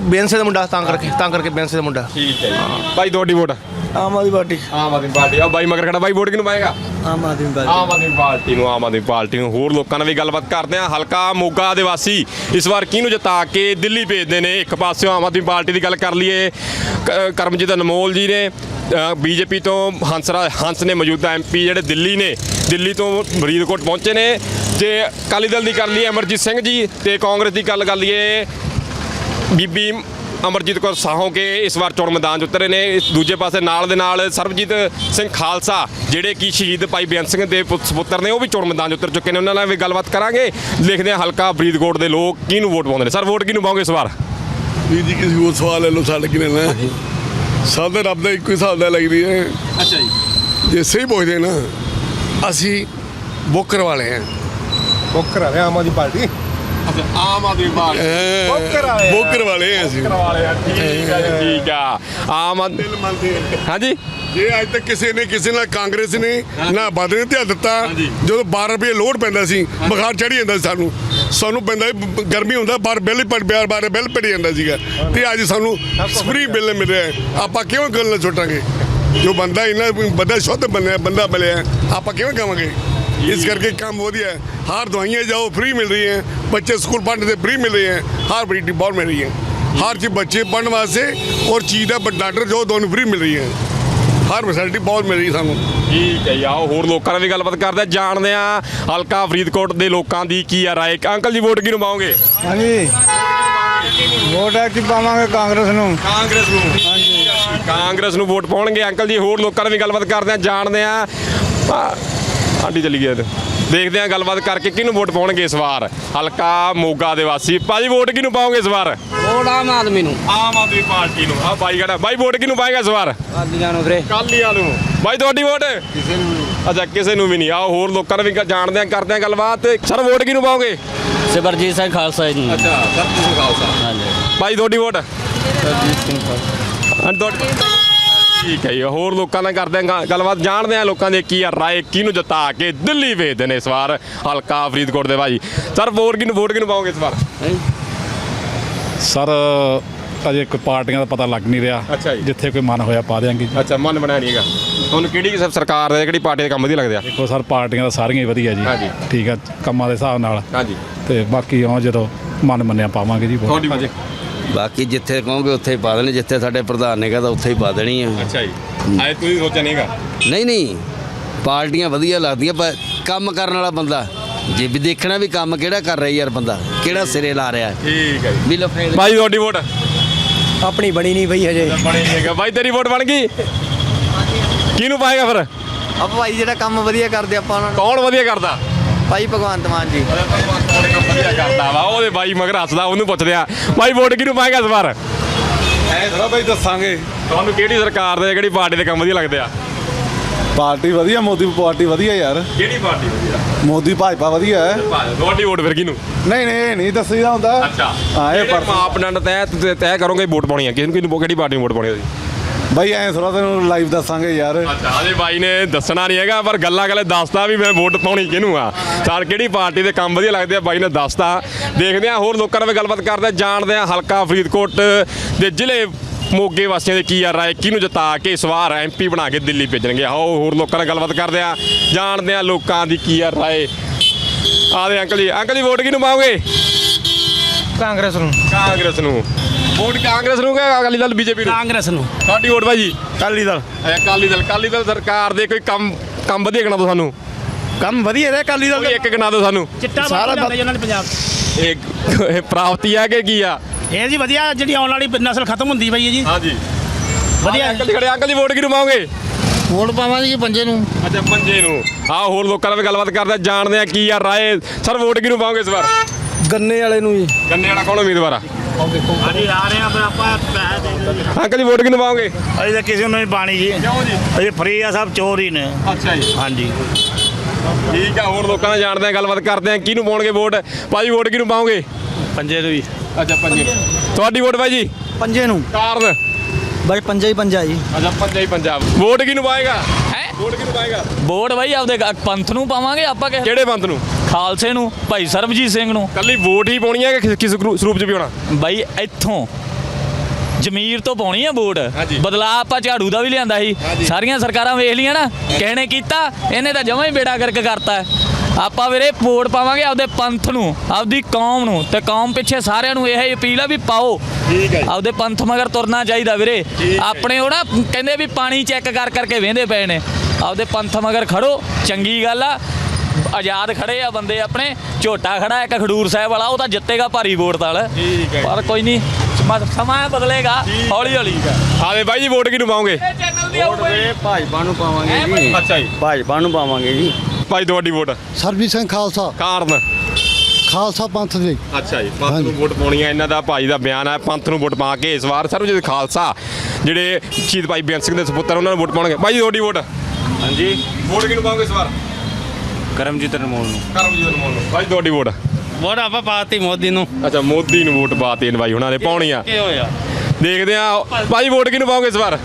H: ਬੇਨਸੇ ਦਾ ਮੁੰਡਾ ਤਾਂ ਕਰਕੇ ਤਾਂ ਕਰਕੇ ਬੇਨਸੇ ਦਾ ਮੁੰਡਾ।
A: ਠੀਕ ਹੈ ਬਾਈ ਤੁਹਾਡੀ vote
H: Aam Aadmi party.
A: Aam Aadmi party. ਆ ਬਾਈ ਮਗਰ ਖੜਾ ਬਾਈ ਵੋਟ ਕਿਹਨੂੰ ਪਾਏਗਾ?
H: ਆਮ ਆਦਮੀ ਪਾਰਟੀ।
A: ਆਮ ਆਦਮੀ ਪਾਰਟੀ ਨੂੰ ਆਮ ਆਦਮੀ ਪਾਰਟੀ ਨੂੰ। ਹੋਰ ਲੋਕਾਂ ਨਾਲ ਵੀ ਗੱਲਬਾਤ ਕਰਦੇ ਆ ਹਲਕਾ ਮੋਗਾ ਦੇ ਵਾਸੀ ਇਸ ਵਾਰ ਕਿਹਨੂੰ ਜਿਤਾ ਕੇ ਦਿੱਲੀ ਭੇਜਦੇ ਨੇ? ਇੱਕ ਪਾਸਿਓਂ ਆਮ ਆਦਮੀ ਪਾਰਟੀ ਦੀ ਗੱਲ ਕਰ ਲਈਏ। ਕਰਮਜੀਤ ਅਨਮੋਲ ਜੀ ਨੇ ਬੀਜੇਪੀ ਤੋਂ ਹੰਸਰਾ ਹੰਸ ਨੇ ਮੌਜੂਦਾ ਐਮਪੀ ਜਿਹੜੇ ਦਿੱਲੀ ਨੇ ਦਿੱਲੀ ਤੋਂ ਫਰੀਦਕੋਟ ਪਹੁੰਚੇ ਨੇ। ਜੇ ਅਕਾਲੀ ਦਲ ਦੀ ਕਰ ਲਈਏ ਅਮਰਜੀਤ ਸਿੰਘ ਜੀ ਤੇ ਕਾਂਗਰਸ ਦੀ ਗੱਲ ਕਰ ਲਈਏ ਬੀਬੀ ਅਮਰਜੀਤ ਕੌਰ ਸਾਹੋਂ ਕੇ ਇਸ ਵਾਰ ਚੋਣ ਮੈਦਾਨ 'ਚ ਉਤਰੇ ਨੇ। ਇਸ ਦੂਜੇ ਪਾਸੇ ਨਾਲ ਦੇ ਨਾਲ ਸਰਬਜੀਤ ਸਿੰਘ ਖਾਲਸਾ ਜਿਹੜੇ ਕਿ ਸ਼ਹੀਦ ਭਾਈ ਬੇਅੰਤ ਸਿੰਘ ਦੇ ਪੁੱਤ- ਸਪੁੱਤਰ ਨੇ ਉਹ ਵੀ ਚੋਣ ਮੈਦਾਨ 'ਚ ਉਤਰ ਚੁੱਕੇ ਨੇ। ਉਹਨਾਂ ਨਾਲ ਵੀ ਗੱਲਬਾਤ ਕਰਾਂਗੇ। ਦੇਖਦੇ ਹਾਂ ਹਲਕਾ ਫਰੀਦਕੋਟ ਦੇ ਲੋਕ ਕਿਹਨੂੰ ਵੋਟ ਪਾਉਂਦੇ ਨੇ? ਸਰ ਵੋਟ ਕਿਹਨੂੰ ਪਾਓਗੇ ਇਸ ਵਾਰ?
B: ਵੀਰ ਜੀ ਕਿਸੇ ਹੋਰ ਸਵਾਲ ਲੈ ਲਓ ਸਾਡੇ ਕਿਨੇ ਨਾ ਸਭ ਦੇ ਰੱਬ ਦਾ ਇੱਕੋ ਹੀ ਹਿਸਾਬ ਦਾ ਲੱਗਦੀ ਹੈ।
A: ਅੱਛਾ ਜੀ।
B: ਜੇ ਸਹੀ ਪੁੱਛਦੇ ਨਾ ਅਸੀਂ ਬੁੱਕਰ ਵਾਲੇ ਆ
E: ਬੁੱਕ ਕਰਾ ਰਿਹਾ ਆਮ ਆਦਮੀ ਪਾਰਟੀ?
A: ਆਮ ਆਦਮੀ ਪਾਰਟੀ।
B: ਬੁੱਕਰ ਵਾਲੇ ਆ। ਅਸੀਂ।
A: ਵਾਲੇ ਆ ਠੀਕ ਹੈ ਜੀ, ਠੀਕ ਆ। ਆਮ ਆਦ-
B: ਦਿਲ ਮੰਨਦੇ ਆ।
A: ਹਾਂਜੀ?
B: ਜੇ ਅੱਜ ਤੱਕ ਕਿਸੇ ਨੇ ਕਿਸੇ ਨਾਲ ਕਾਂਗਰਸ ਨੇ ਨਾ ਬਾਦਲ ਨੇ ਧਿਆਨ ਦਿੱਤਾ
A: ਹਾਂਜੀ।
B: ਜਦੋਂ 12 ਰੁਪਏ ਲੋਡ ਪੈਂਦਾ ਸੀ ਬੁਖਾਰ ਚੜੀ ਜਾਂਦਾ ਸੀ ਸਾਨੂੰ। ਸਾਨੂੰ ਪੈਂਦਾ ਸੀ, ਬ- ਗਰਮੀ ਹੁੰਦਾ ਬਾਹਰ ਬਿੱਲ ਪੜ ਬਿਆਰ ਬਾਰੇ ਬਿੱਲ ਪੜੀ ਜਾਂਦਾ ਸੀਗਾ। ਤੇ ਅੱਜ ਸਾਨੂੰ ਫ੍ਰੀ ਬਿੱਲ ਮਿਲ ਰਿਹਾ ਹੈ। ਆਪਾਂ ਕਿਉਂ ਗੱਲ ਛੋਟਾਂਗੇ ਜੋ ਬੰਦਾ ਇਹਨਾਂ ਬੰਦਾ ਸ਼ੁੱਧ ਬਣਿਆ ਬੰਦਾ ਮਿਲਿਆ ਆਪਾਂ ਕਿਵੇਂ ਇਸ ਕਰਕੇ ਕੰਮ ਵਧੀਆ ਹੈ। ਹਰ ਦਵਾਈਆਂ ਜਾਓ ਫ੍ਰੀ ਮਿਲ ਰਹੀ ਹੈ। ਬੱਚੇ ਸਕੂਲ ਪੜ੍ਹਨੇ ਤੇ ਫ੍ਰੀ ਮਿਲ ਰਹੇ ਹੈ। ਹਰ ਫੈਸਿਲਿਟੀ ਬਹੁਤ ਮਿਲ ਰਹੀ ਹੈ। ਹਰ ਚੀਜ਼ ਬੱਚੇ ਪੜ੍ਹਨ ਵਾਸਤੇ ਔਰ ਚੀਜ਼ ਦਾ ਡਾਕਟਰ ਜੋ ਦੋਨੋਂ ਫ੍ਰੀ ਮਿਲ ਰਹੀ ਹੈ। ਹਰ ਫੈਸਿਲਿਟੀ ਬਹੁਤ ਮਿਲ ਰਹੀ ਸਾਨੂੰ।
A: ਠੀਕ ਹੈ ਆਓ ਹੋਰ ਲੋਕਾਂ ਨਾਲ ਵੀ ਗੱਲਬਾਤ ਕਰਦੇ ਆ ਜਾਣਦੇ ਆ ਹਲਕਾ ਫਰੀਦਕੋਟ ਦੇ ਲੋਕਾਂ ਦੀ ਕੀ ਆ ਰਾਏ। ਅੰਕਲ ਜੀ ਵੋਟ ਕਿਹਨੂੰ ਪਾਓਗੇ?
C: ਹਾਂਜੀ। ਵੋਟ ਐਕਟੀ ਪਾਵਾਂਗੇ ਕਾਂਗਰਸ ਨੂੰ?
A: ਕਾਂਗਰਸ ਨੂੰ। ਹਾਂਜੀ। ਕਾਂਗਰਸ ਨੂੰ ਵੋਟ ਪਾਉਣਗੇ। ਅੰਕਲ ਜੀ ਹੋਰ ਲੋਕਾਂ ਨਾਲ ਵੀ ਗੱਲਬਾਤ ਕਰਦੇ ਆ ਜਾਣਦੇ ਆ ਆ, ਆਂਟੀ ਚਲੀ ਗਿਆ ਤੇ ਦੇਖਦੇ ਆ ਗੱਲਬਾਤ ਕਰਕੇ ਕਿਹਨੂੰ ਵੋਟ ਪਾਉਣਗੇ ਇਸ ਵਾਰ। ਹਲਕਾ ਮੋਗਾ ਦੇ ਵਾਸੀ। ਭਾਜੀ ਵੋਟ ਕਿਹਨੂੰ ਪਾਓਗੇ ਇਸ ਵਾਰ?
F: ਵੋਟ ਆਮ ਆਦਮੀ ਨੂੰ।
A: ਆਮ ਆਦਮੀ ਪਾਰਟੀ ਨੂੰ। ਆ ਬਾਈ ਗੜਾ ਬਾਈ ਵੋਟ ਕਿਹਨੂੰ ਪਾਏਗਾ ਇਸ ਵਾਰ?
F: ਕਾਲੀਆਂ ਨੂੰ ਵੀਰੇ।
A: ਕਾਲੀਆਂ ਨੂੰ। ਬਾਈ ਤੁਹਾਡੀ ਵੋਟ? ਕਿਸੇ ਨੂੰ ਅੱਛਾ ਕਿਸੇ ਨੂੰ ਵੀ ਨਹੀਂ। ਆਓ ਹੋਰ ਲੋਕਾਂ ਨਾਲ ਵੀ ਜਾਣਦੇ ਆ ਕਰਦੇ ਆ ਗੱਲਬਾਤ। ਸਰ ਵੋਟ ਕਿਹਨੂੰ ਪਾਓਗੇ?
F: ਸਿਮਰਜੀਤ ਸਿੰਘ ਖਾਲਸਾ ਜੀ
A: ਅੱਛਾ ਸਰ ਤੁਸੀਂ ਖਾਲਸਾ।
F: ਹਾਂਜੀ।
A: ਭਾਈ ਤੁਹਾਡੀ ਵੋਟ?
F: ਸਰਜੀਤ ਸਿੰਘ ਖਾਲਸਾ।
A: and ਤੁਹਾਡੀ ਠੀਕ ਹੈ ਜੀ ਹੋਰ ਲੋਕਾਂ ਨਾਲ ਕਰਦੇ ਗਾ- ਗੱਲਬਾਤ ਜਾਣਦੇ ਆ ਲੋਕਾਂ ਦੇ ਕੀ ਆ ਰਾਏ ਕਿਹਨੂੰ ਜਿਤਾ ਕੇ ਦਿੱਲੀ ਨੇ ਇਸ ਵਾਰ ਹਲਕਾ ਫਰੀਦਕੋਟ ਦੇ ਭਾਈ ਸਰ ਵੋਟ ਕਿਹਨੂੰ ਵੋਟ ਕਿਹਨੂੰ ਪਾਓਗੇ ਇਸ ਵਾਰ?
I: ਸਰ ਅਜੇ ਕੋਈ ਪਾਰਟੀਆਂ ਦਾ ਪਤਾ ਲੱਗ ਨਹੀਂ ਰਿਹਾ।
A: ਅੱਛਾ ਜੀ।
I: ਜਿੱਥੇ ਕੋਈ ਮਨ ਹੋਇਆ ਪਾ ਦਿਆਂਗੇ
A: ਅੱਛਾ ਮਨ ਬਣਾਇਆ ਨਹੀਂਗਾ ਤੁਹਾਨੂੰ ਕਿਹੜੀ ਸ- ਸਰਕਾਰ ਦੇ ਕਿਹੜੀ ਪਾਰਟੀ ਦੇ ਕੰਮ ਵਧੀਆ ਲੱਗਦੇ ਆ?
I: ਦੇਖੋ ਸਰ ਪਾਰਟੀਆਂ ਤਾਂ ਸਾਰੀਆਂ ਹੀ ਵਧੀਆ ਜੀ।
A: ਹਾਂਜੀ।
I: ਠੀਕ ਆ ਕੰਮਾਂ ਦੇ ਹਿਸਾਬ ਨਾਲ।
A: ਹਾਂਜੀ।
I: ਤੇ ਬਾਕੀ ਉਹ ਜਦੋਂ ਮਨ ਮੰਨਿਆ ਪਾਵਾਂਗੇ ਜੀ ਵੋਟ।
A: ਤੁਹਾਡੀ ਵੋਟ?
F: ਬਾਕੀ ਜਿੱਥੇ ਕਹੋਗੇ ਉੱਥੇ ਹੀ ਪਾ ਦੇਣੀ ਜਿੱਥੇ ਸਾਡੇ ਪ੍ਰਧਾਨ ਨੇ ਕਹਦਾ ਉੱਥੇ ਹੀ ਪਾ ਦੇਣੀ ਆ।
A: ਅੱਛਾ ਜੀ। ਆਏ ਤੁਸੀਂ ਸੋਚਿਆ ਨਹੀਂਗਾ
F: ਨਹੀਂ ਨਹੀਂ। ਪਾਰਟੀਆਂ ਵਧੀਆ ਲੱਗਦੀਆਂ ਪਰ ਕੰਮ ਕਰਨ ਵਾਲਾ ਬੰਦਾ ਜੇ ਵੀ ਦੇਖਣਾ ਵੀ ਕੰਮ ਕਿਹੜਾ ਕਰ ਰਿਹਾ ਯਾਰ ਬੰਦਾ ਕਿਹੜਾ ਸਿਰੇ ਲਾ ਰਿਹਾ।
A: ਠੀਕ ਹੈ ਜੀ।
F: ਵੀ ਲਫੇੜ
A: ਭਾਈ ਤੁਹਾਡੀ ਵੋਟ?
C: ਆਪਣੀ ਬਣੀ ਨਹੀਂ ਪਈ ਹਜੇ।
A: ਬਣੀ ਹੈਗਾ। ਭਾਈ ਤੇਰੀ ਵੋਟ ਬਣ ਗਈ? ਕਿਹਨੂੰ ਪਾਏਗਾ ਫਿਰ?
J: ਆਪਾਂ ਭਾਈ ਜਿਹੜਾ ਕੰਮ ਵਧੀਆ ਕਰਦੇ ਆਪਾਂ ਉਹਨਾਂ
A: ਕੌਣ ਵਧੀਆ ਕਰਦਾ?
J: ਭਾਈ ਭਗਵੰਤ ਮਾਨ ਜੀ।
A: ਵਧੀਆ ਕਰਦਾ ਵਾ ਉਹਦੇ ਬਾਈ ਮਗਰ ਹੱਸਦਾ ਉਹਨੂੰ ਪੁੱਛਦੇ ਆ ਬਾਈ ਵੋਟ ਕਿਹਨੂੰ ਪਾਏਗਾ ਇਸ ਵਾਰ?
G: ਐ ਥੋੜਾ ਬਈ ਦੱਸਾਂਗੇ।
A: ਤੁਹਾਨੂੰ ਕਿਹੜੀ ਸਰਕਾਰ ਦੇ ਕਿਹੜੀ ਪਾਰਟੀ ਦੇ ਕੰਮ ਵਧੀਆ ਲੱਗਦੇ ਆ?
G: ਪਾਰਟੀ ਵਧੀਆ ਮੋਦੀ ਪਾਰਟੀ ਵਧੀਆ ਯਾਰ।
A: ਕਿਹੜੀ ਪਾਰਟੀ ਵਧੀਆ?
G: ਮੋਦੀ ਭਾਜਪਾ ਵਧੀਆ ਹੈ।
A: ਤੁਹਾਡੀ ਵੋਟ ਫਿਰ ਕਿਹਨੂੰ?
G: ਨਹੀਂ ਨਹੀਂ ਇਹ ਨਹੀਂ ਦੱਸੀਦਾ ਹੁੰਦਾ।
A: ਅੱਛਾ।
G: ਹਾਂ ਇਹ ਪਰ
A: ਮਾਪਦੰਡ ਤੈਅ ਤੈਅ- ਤੈਅ ਕਰੋਗੇ ਵੋਟ ਪਾਉਣੀ ਆ। ਕਿਹਨੂੰ ਕਿਹਨੂੰ ਕਿਹੜੀ ਪਾਰਟੀ ਨੂੰ ਵੋਟ ਪਾਉਣੀ ਆ ਤੁਸੀਂ?
G: ਬਈ ਐ ਥੋੜਾ ਤੈਨੂੰ ਲਾਈਵ ਦੱਸਾਂਗੇ ਯਾਰ।
A: ਅੱਛਾ ਹਲੇ ਬਾਈ ਨੇ ਦੱਸਣਾ ਨਹੀਂ ਹੈਗਾ ਪਰ ਗੱਲਾਂ ਗੱਲੇ ਦੱਸਦਾ ਵੀ ਮੈਂ ਵੋਟ ਪਾਉਣੀ ਕਿਹਨੂੰ ਆ। ਸਰ ਕਿਹੜੀ ਪਾਰਟੀ ਦੇ ਕੰਮ ਵਧੀਆ ਲੱਗਦੇ ਆ ਬਾਈ ਨੇ ਦੱਸਤਾ। ਦੇਖਦੇ ਆ ਹੋਰ ਲੋਕਾਂ ਨਾਲ ਵੀ ਗੱਲਬਾਤ ਕਰਦੇ ਆ ਜਾਣਦੇ ਆ ਹਲਕਾ ਫਰੀਦਕੋਟ ਦੇ ਜ਼ਿਲ੍ਹੇ ਮੋਗੇ ਵਾਸੀਆਂ ਦੇ ਕੀ ਆ ਰਾਏ ਕਿਹਨੂੰ ਜਿਤਾ ਕੇ ਇਸ ਵਾਰ ਐਮਪੀ ਬਣਾ ਕੇ ਦਿੱਲੀ ਭੇਜਣਗੇ ਆਓ ਹੋਰ ਲੋਕਾਂ ਨਾਲ ਗੱਲਬਾਤ ਕਰਦੇ ਆ ਜਾਣਦੇ ਆ ਲੋਕਾਂ ਦੀ ਕੀ ਆ ਰਾਏ। ਆਦੇ ਅੰਕਲ ਜੀ ਅੰਕਲ ਜੀ ਵੋਟ ਕਿਹਨੂੰ ਪਾਓਗੇ?
C: ਕਾਂਗਰਸ ਨੂੰ।
A: ਕਾਂਗਰਸ ਨੂੰ। ਵੋਟ ਕਾਂਗਰਸ ਨੂੰ ਕਿ ਅਕਾਲੀ ਦਲ ਬੀਜੇਪੀ ਨੂੰ?
F: ਕਾਂਗਰਸ ਨੂੰ।
A: ਤੁਹਾਡੀ ਵੋਟ ਭਾਜੀ?
I: ਅਕਾਲੀ ਦਲ।
A: ਅਕਾਲੀ ਦਲ ਅਕਾਲੀ ਦਲ ਸਰਕਾਰ ਦੇ ਕੋਈ ਕੰਮ ਕੰਮ ਵਧੀਆ ਗਿਣਾ ਦਿਓ ਸਾਨੂੰ।
I: ਕੰਮ ਵਧੀਆ ਰਿਹਾ ਅਕਾਲੀ
A: ਕੋਈ ਇੱਕ ਗਿਣਾ ਦਿਓ ਸਾਨੂੰ
I: ਸਾਰਾ
K: ਉਹਨਾਂ ਨੇ ਪੰਜਾਬ
A: ਇਹ ਇਹ ਪ੍ਰਾਪਤੀ ਆ ਕਿ ਕੀ ਆ?
K: ਇਹ ਜੀ ਵਧੀਆ ਜਿਹੜੀ ਆਉਣ ਵਾਲੀ ਨਸਲ ਖਤਮ ਹੁੰਦੀ ਪਈ ਹੈ ਜੀ।
A: ਹਾਂਜੀ।
K: ਵਧੀਆ।
A: ਅੰਕਲ ਜੀ ਖੜੇ ਅੰਕਲ ਜੀ ਵੋਟ ਕਿਹਨੂੰ ਪਾਓਗੇ?
J: ਵੋਟ ਪਾਵਾਂਗੇ ਜੀ ਪੰਜੇ ਨੂੰ।
A: ਅੱਛਾ ਪੰਜੇ ਨੂੰ। ਆ ਹੋਰ ਲੋਕਾਂ ਨਾਲ ਵੀ ਗੱਲਬਾਤ ਕਰਦੇ ਆ, ਜਾਣਦੇ ਆ ਕੀ ਆ ਰਾਏ। ਸਰ ਵੋਟ ਕਿਹਨੂੰ ਪਾਓਗੇ ਇਸ ਵਾਰ?
H: ਗੰਨੇ ਵਾਲੇ ਨੂੰ ਜੀ।
A: ਗੰਨੇ ਵਾਲਾ ਕੌਣ ਉਮੀਦਵਾਰ ਆ?
K: ਹਾਂਜੀ ਆ ਰਹੇ ਆ ਫਿਰ ਆਪਾਂ ਪੈਸੇ ਦੇ ਦੇ
A: ਅੰਕਲ ਜੀ ਵੋਟ ਕਿਹਨੂੰ ਪਾਓਗੇ?
K: ਅਜੇ ਤਾਂ ਕਿਸੇ ਨੂੰ ਨਹੀਂ ਪਾਣੀ ਜੀ।
A: ਕਿਉਂ ਜੀ?
K: ਅਜੇ ਫਰੀ ਆ ਸਭ ਚੋਰ ਹੀ ਨੇ।
A: ਅੱਛਾ ਜੀ।
K: ਹਾਂਜੀ।
A: ਠੀਕ ਆ ਹੋਰ ਲੋਕਾਂ ਨਾਲ ਜਾਣਦੇ ਆ ਗੱਲਬਾਤ ਕਰਦੇ ਆ ਕਿਹਨੂੰ ਪਾਉਣਗੇ ਵੋਟ? ਭਾਜੀ ਵੋਟ ਕਿਹਨੂੰ ਪਾਓਗੇ?
K: ਪੰਜੇ ਨੂੰ ਵੀ
A: ਅੱਛਾ ਪੰਜੇ। ਤੁਹਾਡੀ ਵੋਟ ਭਾਈ ਜੀ?
C: ਪੰਜੇ ਨੂੰ।
A: ਕਾਰਨ?
C: ਬਾਈ ਪੰਜਾ ਹੀ ਪੰਜਾ ਜੀ।
A: ਅੱਛਾ ਪੰਜਾ ਹੀ ਪੰਜਾਬ ਵੋਟ ਕਿਹਨੂੰ ਪਾਏਗਾ? ਵੋਟ ਕਿਹਨੂੰ ਪਾਏਗਾ?
F: ਵੋਟ ਬਾਈ ਆਪਦੇ ਪੰਥ ਨੂੰ ਪਾਵਾਂਗੇ ਆਪਾਂ
A: ਕਿਹੜੇ ਬੰਦ ਨੂੰ?
F: ਖਾਲਸੇ ਨੂੰ ਭਾਈ ਸਰਬਜੀਤ ਸਿੰਘ ਨੂੰ।
A: ਕੱਲੀ ਵੋਟ ਹੀ ਪਾਉਣੀ ਹੈ ਕਿ ਕਿਸ- ਸਰੂਪ ਚ ਵੀ ਹੋਣਾ
F: ਬਾਈ ਇੱਥੋਂ ਜ਼ਮੀਰ ਤੋਂ ਪਾਉਣੀ ਆ ਵੋਟ।
A: ਹਾਂਜੀ।
F: ਬਦਲਾਅ ਆਪਾਂ ਝਾੜੂ ਦਾ ਵੀ ਲਿਆਂਦਾ ਸੀ। ਸਾਰੀਆਂ ਸਰਕਾਰਾਂ ਵੇਖ ਲੀਆਂ ਨਾ ਨੇ ਕੀਤਾ ਇਹਨੇ ਤਾਂ ਜਮਾਂ ਹੀ ਬੇੜਾ ਕਰਕੇ ਕਰਤਾ। ਹੈ। ਆਪਾਂ ਵੀਰੇ ਵੋਟ ਪਾਵਾਂਗੇ ਆਪਦੇ ਪੰਥ ਨੂੰ ਆਪਦੀ ਕੌਮ ਨੂੰ ਤੇ ਕੌਮ ਪਿੱਛੇ ਸਾਰਿਆਂ ਨੂੰ ਇਹ ਅਪੀਲ ਆ ਵੀ ਪਾਓ।
A: ਠੀਕ ਹੈ
F: ਆਪਦੇ ਪੰਥ ਮਗਰ ਤੁਰਨਾ ਚਾਹੀਦਾ ਵੀਰੇ। ਆਪਣੇ ਉਹ ਨਾ ਕਹਿੰਦੇ ਵੀ ਪਾਣੀ ਚੈੱਕ ਕਰ ਕਰਕੇ ਵੇਂਦੇ ਪਏ ਨੇ। ਆਪਦੇ ਪੰਥ ਮਗਰ ਖੜੋ ਚੰਗੀ ਗੱਲ ਆ। ਆਜ਼ਾਦ ਖੜੇ ਆ ਬੰਦੇ ਆਪਣੇ ਝੋਟਾ ਖੜਾ ਇੱਕ ਖਡੂਰ ਸਾਹਿਬ ਵਾਲਾ ਉਹ ਤਾਂ ਜਿੱਤੇਗਾ ਭਾਰੀ ਵੋਟ ਨਾਲ।
A: ਠੀਕ ਹੈ।
F: ਪਰ ਕੋਈ ਨਹੀਂ ਸਮਾਂ- ਸਮਾਂ ਬਦਲੇਗਾ ਹੌਲੀ ਹੌਲੀ।
A: ਆਵੇ ਬਾਈ ਜੀ ਵੋਟ ਕਿਹਨੂੰ ਪਾਓਗੇ?
F: ਚੈਨਲ ਦੀ ਆਊਗੀ
H: ਭਾਜਪਾ ਨੂੰ ਪਾਵਾਂਗੇ ਜੀ।
A: ਅੱਛਾ ਜੀ।
H: ਭਾਜਪਾ ਨੂੰ ਪਾਵਾਂਗੇ ਜੀ।
A: ਭਾਈ ਤੁਹਾਡੀ ਵੋਟ।
J: ਸਰਬਜੀਤ ਸਿੰਘ ਖਾਲਸਾ।
A: ਕਾਰਨ?
J: ਖਾਲਸਾ ਪੰਥ ਦੇ।
A: ਅੱਛਾ ਜੀ ਪੰਥ ਨੂੰ ਵੋਟ ਪਾਉਣੀ ਹੈ ਇਹਨਾਂ ਦਾ ਭਾਈ ਦਾ ਬਿਆਨ ਹੈ ਪੰਥ ਨੂੰ ਵੋਟ ਪਾ ਕੇ ਇਸ ਵਾਰ ਸਰਬਜੀਤ ਖਾਲਸਾ ਜਿਹੜੇ ਸ਼ਹੀਦ ਭਾਈ ਬੇਅੰਤ ਸਿੰਘ ਦੇ ਸੁਪੁੱਤਰ ਉਹਨਾਂ ਨੂੰ ਵੋਟ ਪਾਉਣਗੇ। ਭਾਈ ਜੀ ਤੁਹਾਡੀ ਵੋਟ?
K: ਹਾਂਜੀ।
A: ਵੋਟ ਕਿਹਨੂੰ ਪਾਓਗੇ ਇਸ ਵਾਰ?
K: ਕਰਮਜੀਤ ਅਨਮੋਲ ਨੂੰ।
A: ਕਰਮਜੀਤ ਅਨਮੋਲ ਨੂੰ। ਭਾਈ ਤੁਹਾਡੀ ਵੋਟ?
K: ਵੋਟ ਆਪਾਂ ਪਾਤੀ ਮੋਦੀ ਨੂੰ।
A: ਅੱਛਾ ਮੋਦੀ ਨੂੰ ਵੋਟ ਪਾਤੀ ਇਹਨਾਂ ਭਾਈ ਉਹਨਾਂ ਨੇ ਪਾਉਣੀ ਆ।
K: ਕੀ ਹੋਇਆ
A: ਦੇਖਦੇ ਆ ਭਾਈ ਵੋਟ ਕਿਹਨੂੰ ਪਾਓਗੇ ਇਸ ਵਾਰ?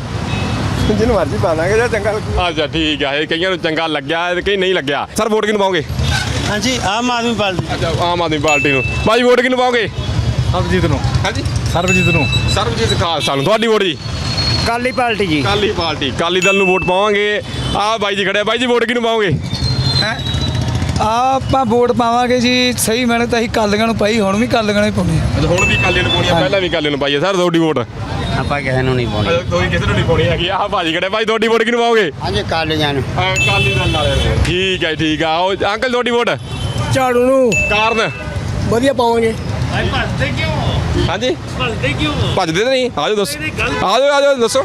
E: ਜਿਹਨੂੰ ਮਰਜ਼ੀ ਪਾ ਦਾਂਗੇ ਜੇ ਚੰਗਾ
A: ਅੱਛਾ ਠੀਕ ਆ ਇਹ ਕਈਆਂ ਨੂੰ ਚੰਗਾ ਲੱਗਿਆ ਤੇ ਕਈ ਨਹੀਂ ਲੱਗਿਆ। ਸਰ ਵੋਟ ਕਿਹਨੂੰ ਪਾਓਗੇ?
K: ਹਾਂਜੀ ਆਮ ਆਦਮੀ ਪਾਰਟੀ।
A: ਅੱਛਾ ਆਮ ਆਦਮੀ ਪਾਰਟੀ ਨੂੰ। ਭਾਈ ਵੋਟ ਕਿਹਨੂੰ ਪਾਓਗੇ?
I: ਸਰਬਜੀਤ ਨੂੰ।
A: ਹਾਂਜੀ?
I: ਸਰਬਜੀਤ ਨੂੰ।
A: ਸਰਬਜੀਤ ਖਾਲਸਾ ਨੂੰ। ਤੁਹਾਡੀ ਵੋਟ ਜੀ?
C: ਕਾਲੀ ਪਾਰਟੀ ਜੀ।
A: ਕਾਲੀ ਪਾਰਟੀ। ਕਾਲੀ ਦਲ ਨੂੰ ਵੋਟ ਪਾਵਾਂਗੇ। ਆਹ ਬਾਈ ਜੀ ਖੜਿਆ ਬਾਈ ਜੀ ਵੋਟ ਕਿਹਨੂੰ ਪਾਓਗੇ?
C: ਹੈਂ?
L: ਆਪਾਂ ਵੋਟ ਪਾਵਾਂਗੇ ਜੀ ਸਹੀ ਮਿਹਨਤ ਤਾਂ ਅਸੀਂ ਕਾਲੀਆਂ ਨੂੰ ਪਾਈ ਹੁਣ ਵੀ ਕਾਲੀਆਂ ਨੂੰ ਹੀ ਪਾਉਣੀ ਆ
A: ਹੁਣ ਵੀ ਕਾਲੇ ਨੂੰ ਪਾਉਣੀ ਆ ਪਹਿਲਾਂ ਵੀ ਕਾਲੇ ਨੂੰ ਪਾਈ ਆ ਸਰ ਤੁਹਾਡੀ ਵੋਟ?
K: ਆਪਾਂ ਕਿਸੇ ਨੂੰ ਨਹੀਂ ਪਾਉਣੀ।
A: ਤੁਸੀਂ ਕਿਸੇ ਨੂੰ ਨਹੀਂ ਪਾਉਣੀ ਹੈਗੀ। ਆਹ ਭਾਜੀ ਖੜੇ ਭਾਈ ਤੁਹਾਡੀ ਵੋਟ ਕਿਹਨੂੰ ਪਾਓਗੇ?
K: ਹਾਂਜੀ ਕਾਲੀਆਂ ਨੂੰ।
A: ਕਾਲੀ ਦਲ ਵਾਲੇ। ਠੀਕ ਹੈ ਠੀਕ ਆ। ਉਹ ਅੰਕਲ ਤੁਹਾਡੀ ਵੋਟ?
L: ਝਾੜੂ ਨੂੰ।
A: ਕਾਰਨ?
L: ਵਧੀਆ ਪਾਵਾਂਗੇ।
A: ਹਾਂਜੀ? ਭੱਜਦੇ ਕਿਉਂ? ਭੱਜਦੇ ਤਾਂ ਨਹੀਂ ਆਜੋ ਦੱਸੋ। ਆਜੋ ਆਜੋ ਦੱਸੋ।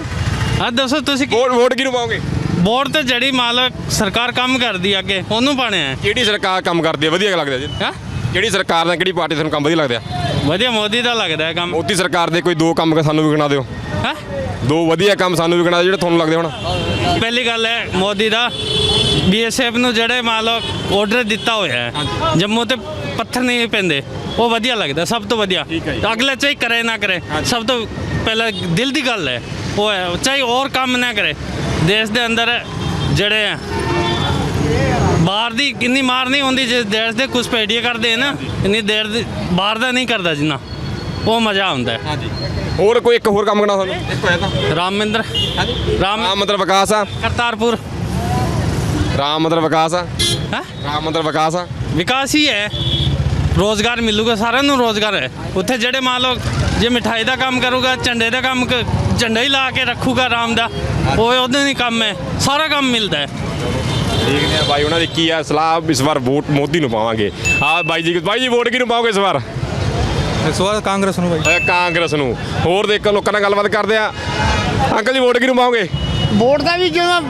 K: ਹਾਂ ਦੱਸੋ ਤੁਸੀਂ
A: ਵੋਟ ਵੋਟ ਕਿਹਨੂੰ ਪਾਓਗੇ?
K: ਵੋਟ ਤੇ ਜਿਹੜੀ ਮਾਲਕ ਸਰਕਾਰ ਕੰਮ ਕਰਦੀ ਆ ਅੱਗੇ ਉਹਨੂੰ ਪਾਣੇ ਆ।
A: ਕਿਹੜੀ ਸਰਕਾਰ ਕੰਮ ਕਰਦੀ ਹੈ ਵਧੀਆ ਲੱਗਦਾ ਜੀ।
K: ਹਾਂ?
A: ਕਿਹੜੀ ਸਰਕਾਰ ਦਾ ਕਿਹੜੀ ਪਾਰਟੀ ਤੁਹਾਨੂੰ ਕੰਮ ਵਧੀਆ ਲੱਗਦਾ?
K: ਵਧੀਆ ਮੋਦੀ ਦਾ ਲੱਗਦਾ ਹੈ ਕੰਮ।
A: ਮੋਦੀ ਸਰਕਾਰ ਦੇ ਕੋਈ ਦੋ ਕੰਮ ਸਾਨੂੰ ਵੀ ਗਿਣਾ ਦਿਓ।
K: ਹਾਂ?
A: ਦੋ ਵਧੀਆ ਕੰਮ ਸਾਨੂੰ ਵੀ ਗਿਣਾ ਦਿਓ ਜਿਹੜੇ ਤੁਹਾਨੂੰ ਲੱਗਦੇ ਹੁਣ।
K: ਪਹਿਲੀ ਗੱਲ ਹੈ ਮੋਦੀ ਦਾ ਬੀਐਸਐਫ ਨੂੰ ਜਿਹੜੇ ਮਾਲਕ ਆਰਡਰ ਦਿੱਤਾ ਹੋਇਆ ਹੈ ਜੰਮੂ ਤੇ ਪੱਥਰ ਨਹੀਂ ਪੈਂਦੇ ਉਹ ਵਧੀਆ ਲੱਗਦਾ ਸਭ ਤੋਂ ਵਧੀਆ। ਅਗਲੇ ਚਾਹੇ ਕਰੇ ਨਾ ਕਰੇ ਸਭ ਤੋਂ ਪਹਿਲਾਂ ਦਿਲ ਦੀ ਗੱਲ ਹੈ ਉਹ ਹੈ ਚਾਹੇ ਹੋਰ ਕੰਮ ਨਾ ਕਰੇ ਦੇਸ਼ ਦੇ ਅੰਦਰ ਜਿਹੜੇ ਆ ਬਾਹਰ ਦੀ ਕਿੰਨੀ ਮਾਰ ਨਹੀਂ ਹੁੰਦੀ ਜੇ ਦੇਸ਼ ਦੇ ਕੁਝ ਪੇੜੀਏ ਕਰਦੇ ਨਾ ਇੰਨੀ ਦੇਰ ਦੀ ਬਾਹਰ ਦਾ ਨਹੀਂ ਕਰਦਾ ਜਿੰਨਾ। ਉਹ ਮਜ਼ਾ ਆਉਂਦਾ ਹੈ।
A: ਹੋਰ ਕੋਈ ਇੱਕ ਹੋਰ ਕੰਮ ਗਿਣਾ ਸਾਨੂੰ? ਇੱਕ ਹੋਇਆ ਤਾਂ
K: ਰਾਮ ਮੰਦਰ ਰਾਮ
A: ਰਾਮ ਮਤਲਬ ਵਿਕਾਸ ਆ।
K: ਕਰਤਾਰਪੁਰ।
A: ਰਾਮ ਮਤਲਬ ਵਿਕਾਸ ਆ।
K: ਹਾਂ?
A: ਰਾਮ ਮਤਲਬ ਵਿਕਾਸ ਆ।
K: ਵਿਕਾਸ ਹੀ ਹੈ। ਰੋਜ਼ਗਾਰ ਮਿਲੂਗਾ ਸਾਰਿਆਂ ਨੂੰ ਰੋਜ਼ਗਾਰ ਹੈ। ਉੱਥੇ ਜਿਹੜੇ ਮੰਨ ਲਓ ਜੇ ਮਿਠਾਈ ਦਾ ਕੰਮ ਕਰੂਗਾ ਝੰਡੇ ਦਾ ਕੰਮ ਝੰਡਾ ਹੀ ਲਾ ਕੇ ਰੱਖੂਗਾ ਰਾਮ ਦਾ ਉਹ ਉਹਦੇ ਨਹੀਂ ਕੰਮ ਹੈ ਸਾਰਾ ਕੰਮ ਮਿਲਦਾ ਹੈ।
A: ਦੇਖਦੇ ਆ ਬਾਈ ਉਹਨਾਂ ਦੀ ਕੀ ਆ ਸਲਾਹ ਇਸ ਵਾਰ ਵੋਟ ਮੋਦੀ ਨੂੰ ਪਾਵਾਂਗੇ। ਆ ਬਾਈ ਜੀ ਬਾਈ ਜੀ ਵੋਟ ਕਿਹਨੂੰ ਪਾਓਗੇ ਇਸ ਵਾਰ?
L: ਇਸ ਵਾਰ ਕਾਂਗਰਸ ਨੂੰ ਬਾਈ।
A: ਕਾਂਗਰਸ ਨੂੰ। ਹੋਰ ਦੇਖੋ ਲੋਕਾਂ ਨਾਲ ਗੱਲਬਾਤ ਕਰਦੇ ਆ। ਅੰਕਲ ਜੀ ਵੋਟ ਕਿਹਨੂੰ ਪਾਓਗੇ?
L: ਵੋਟ ਦਾ ਵੀ ਜਦੋਂ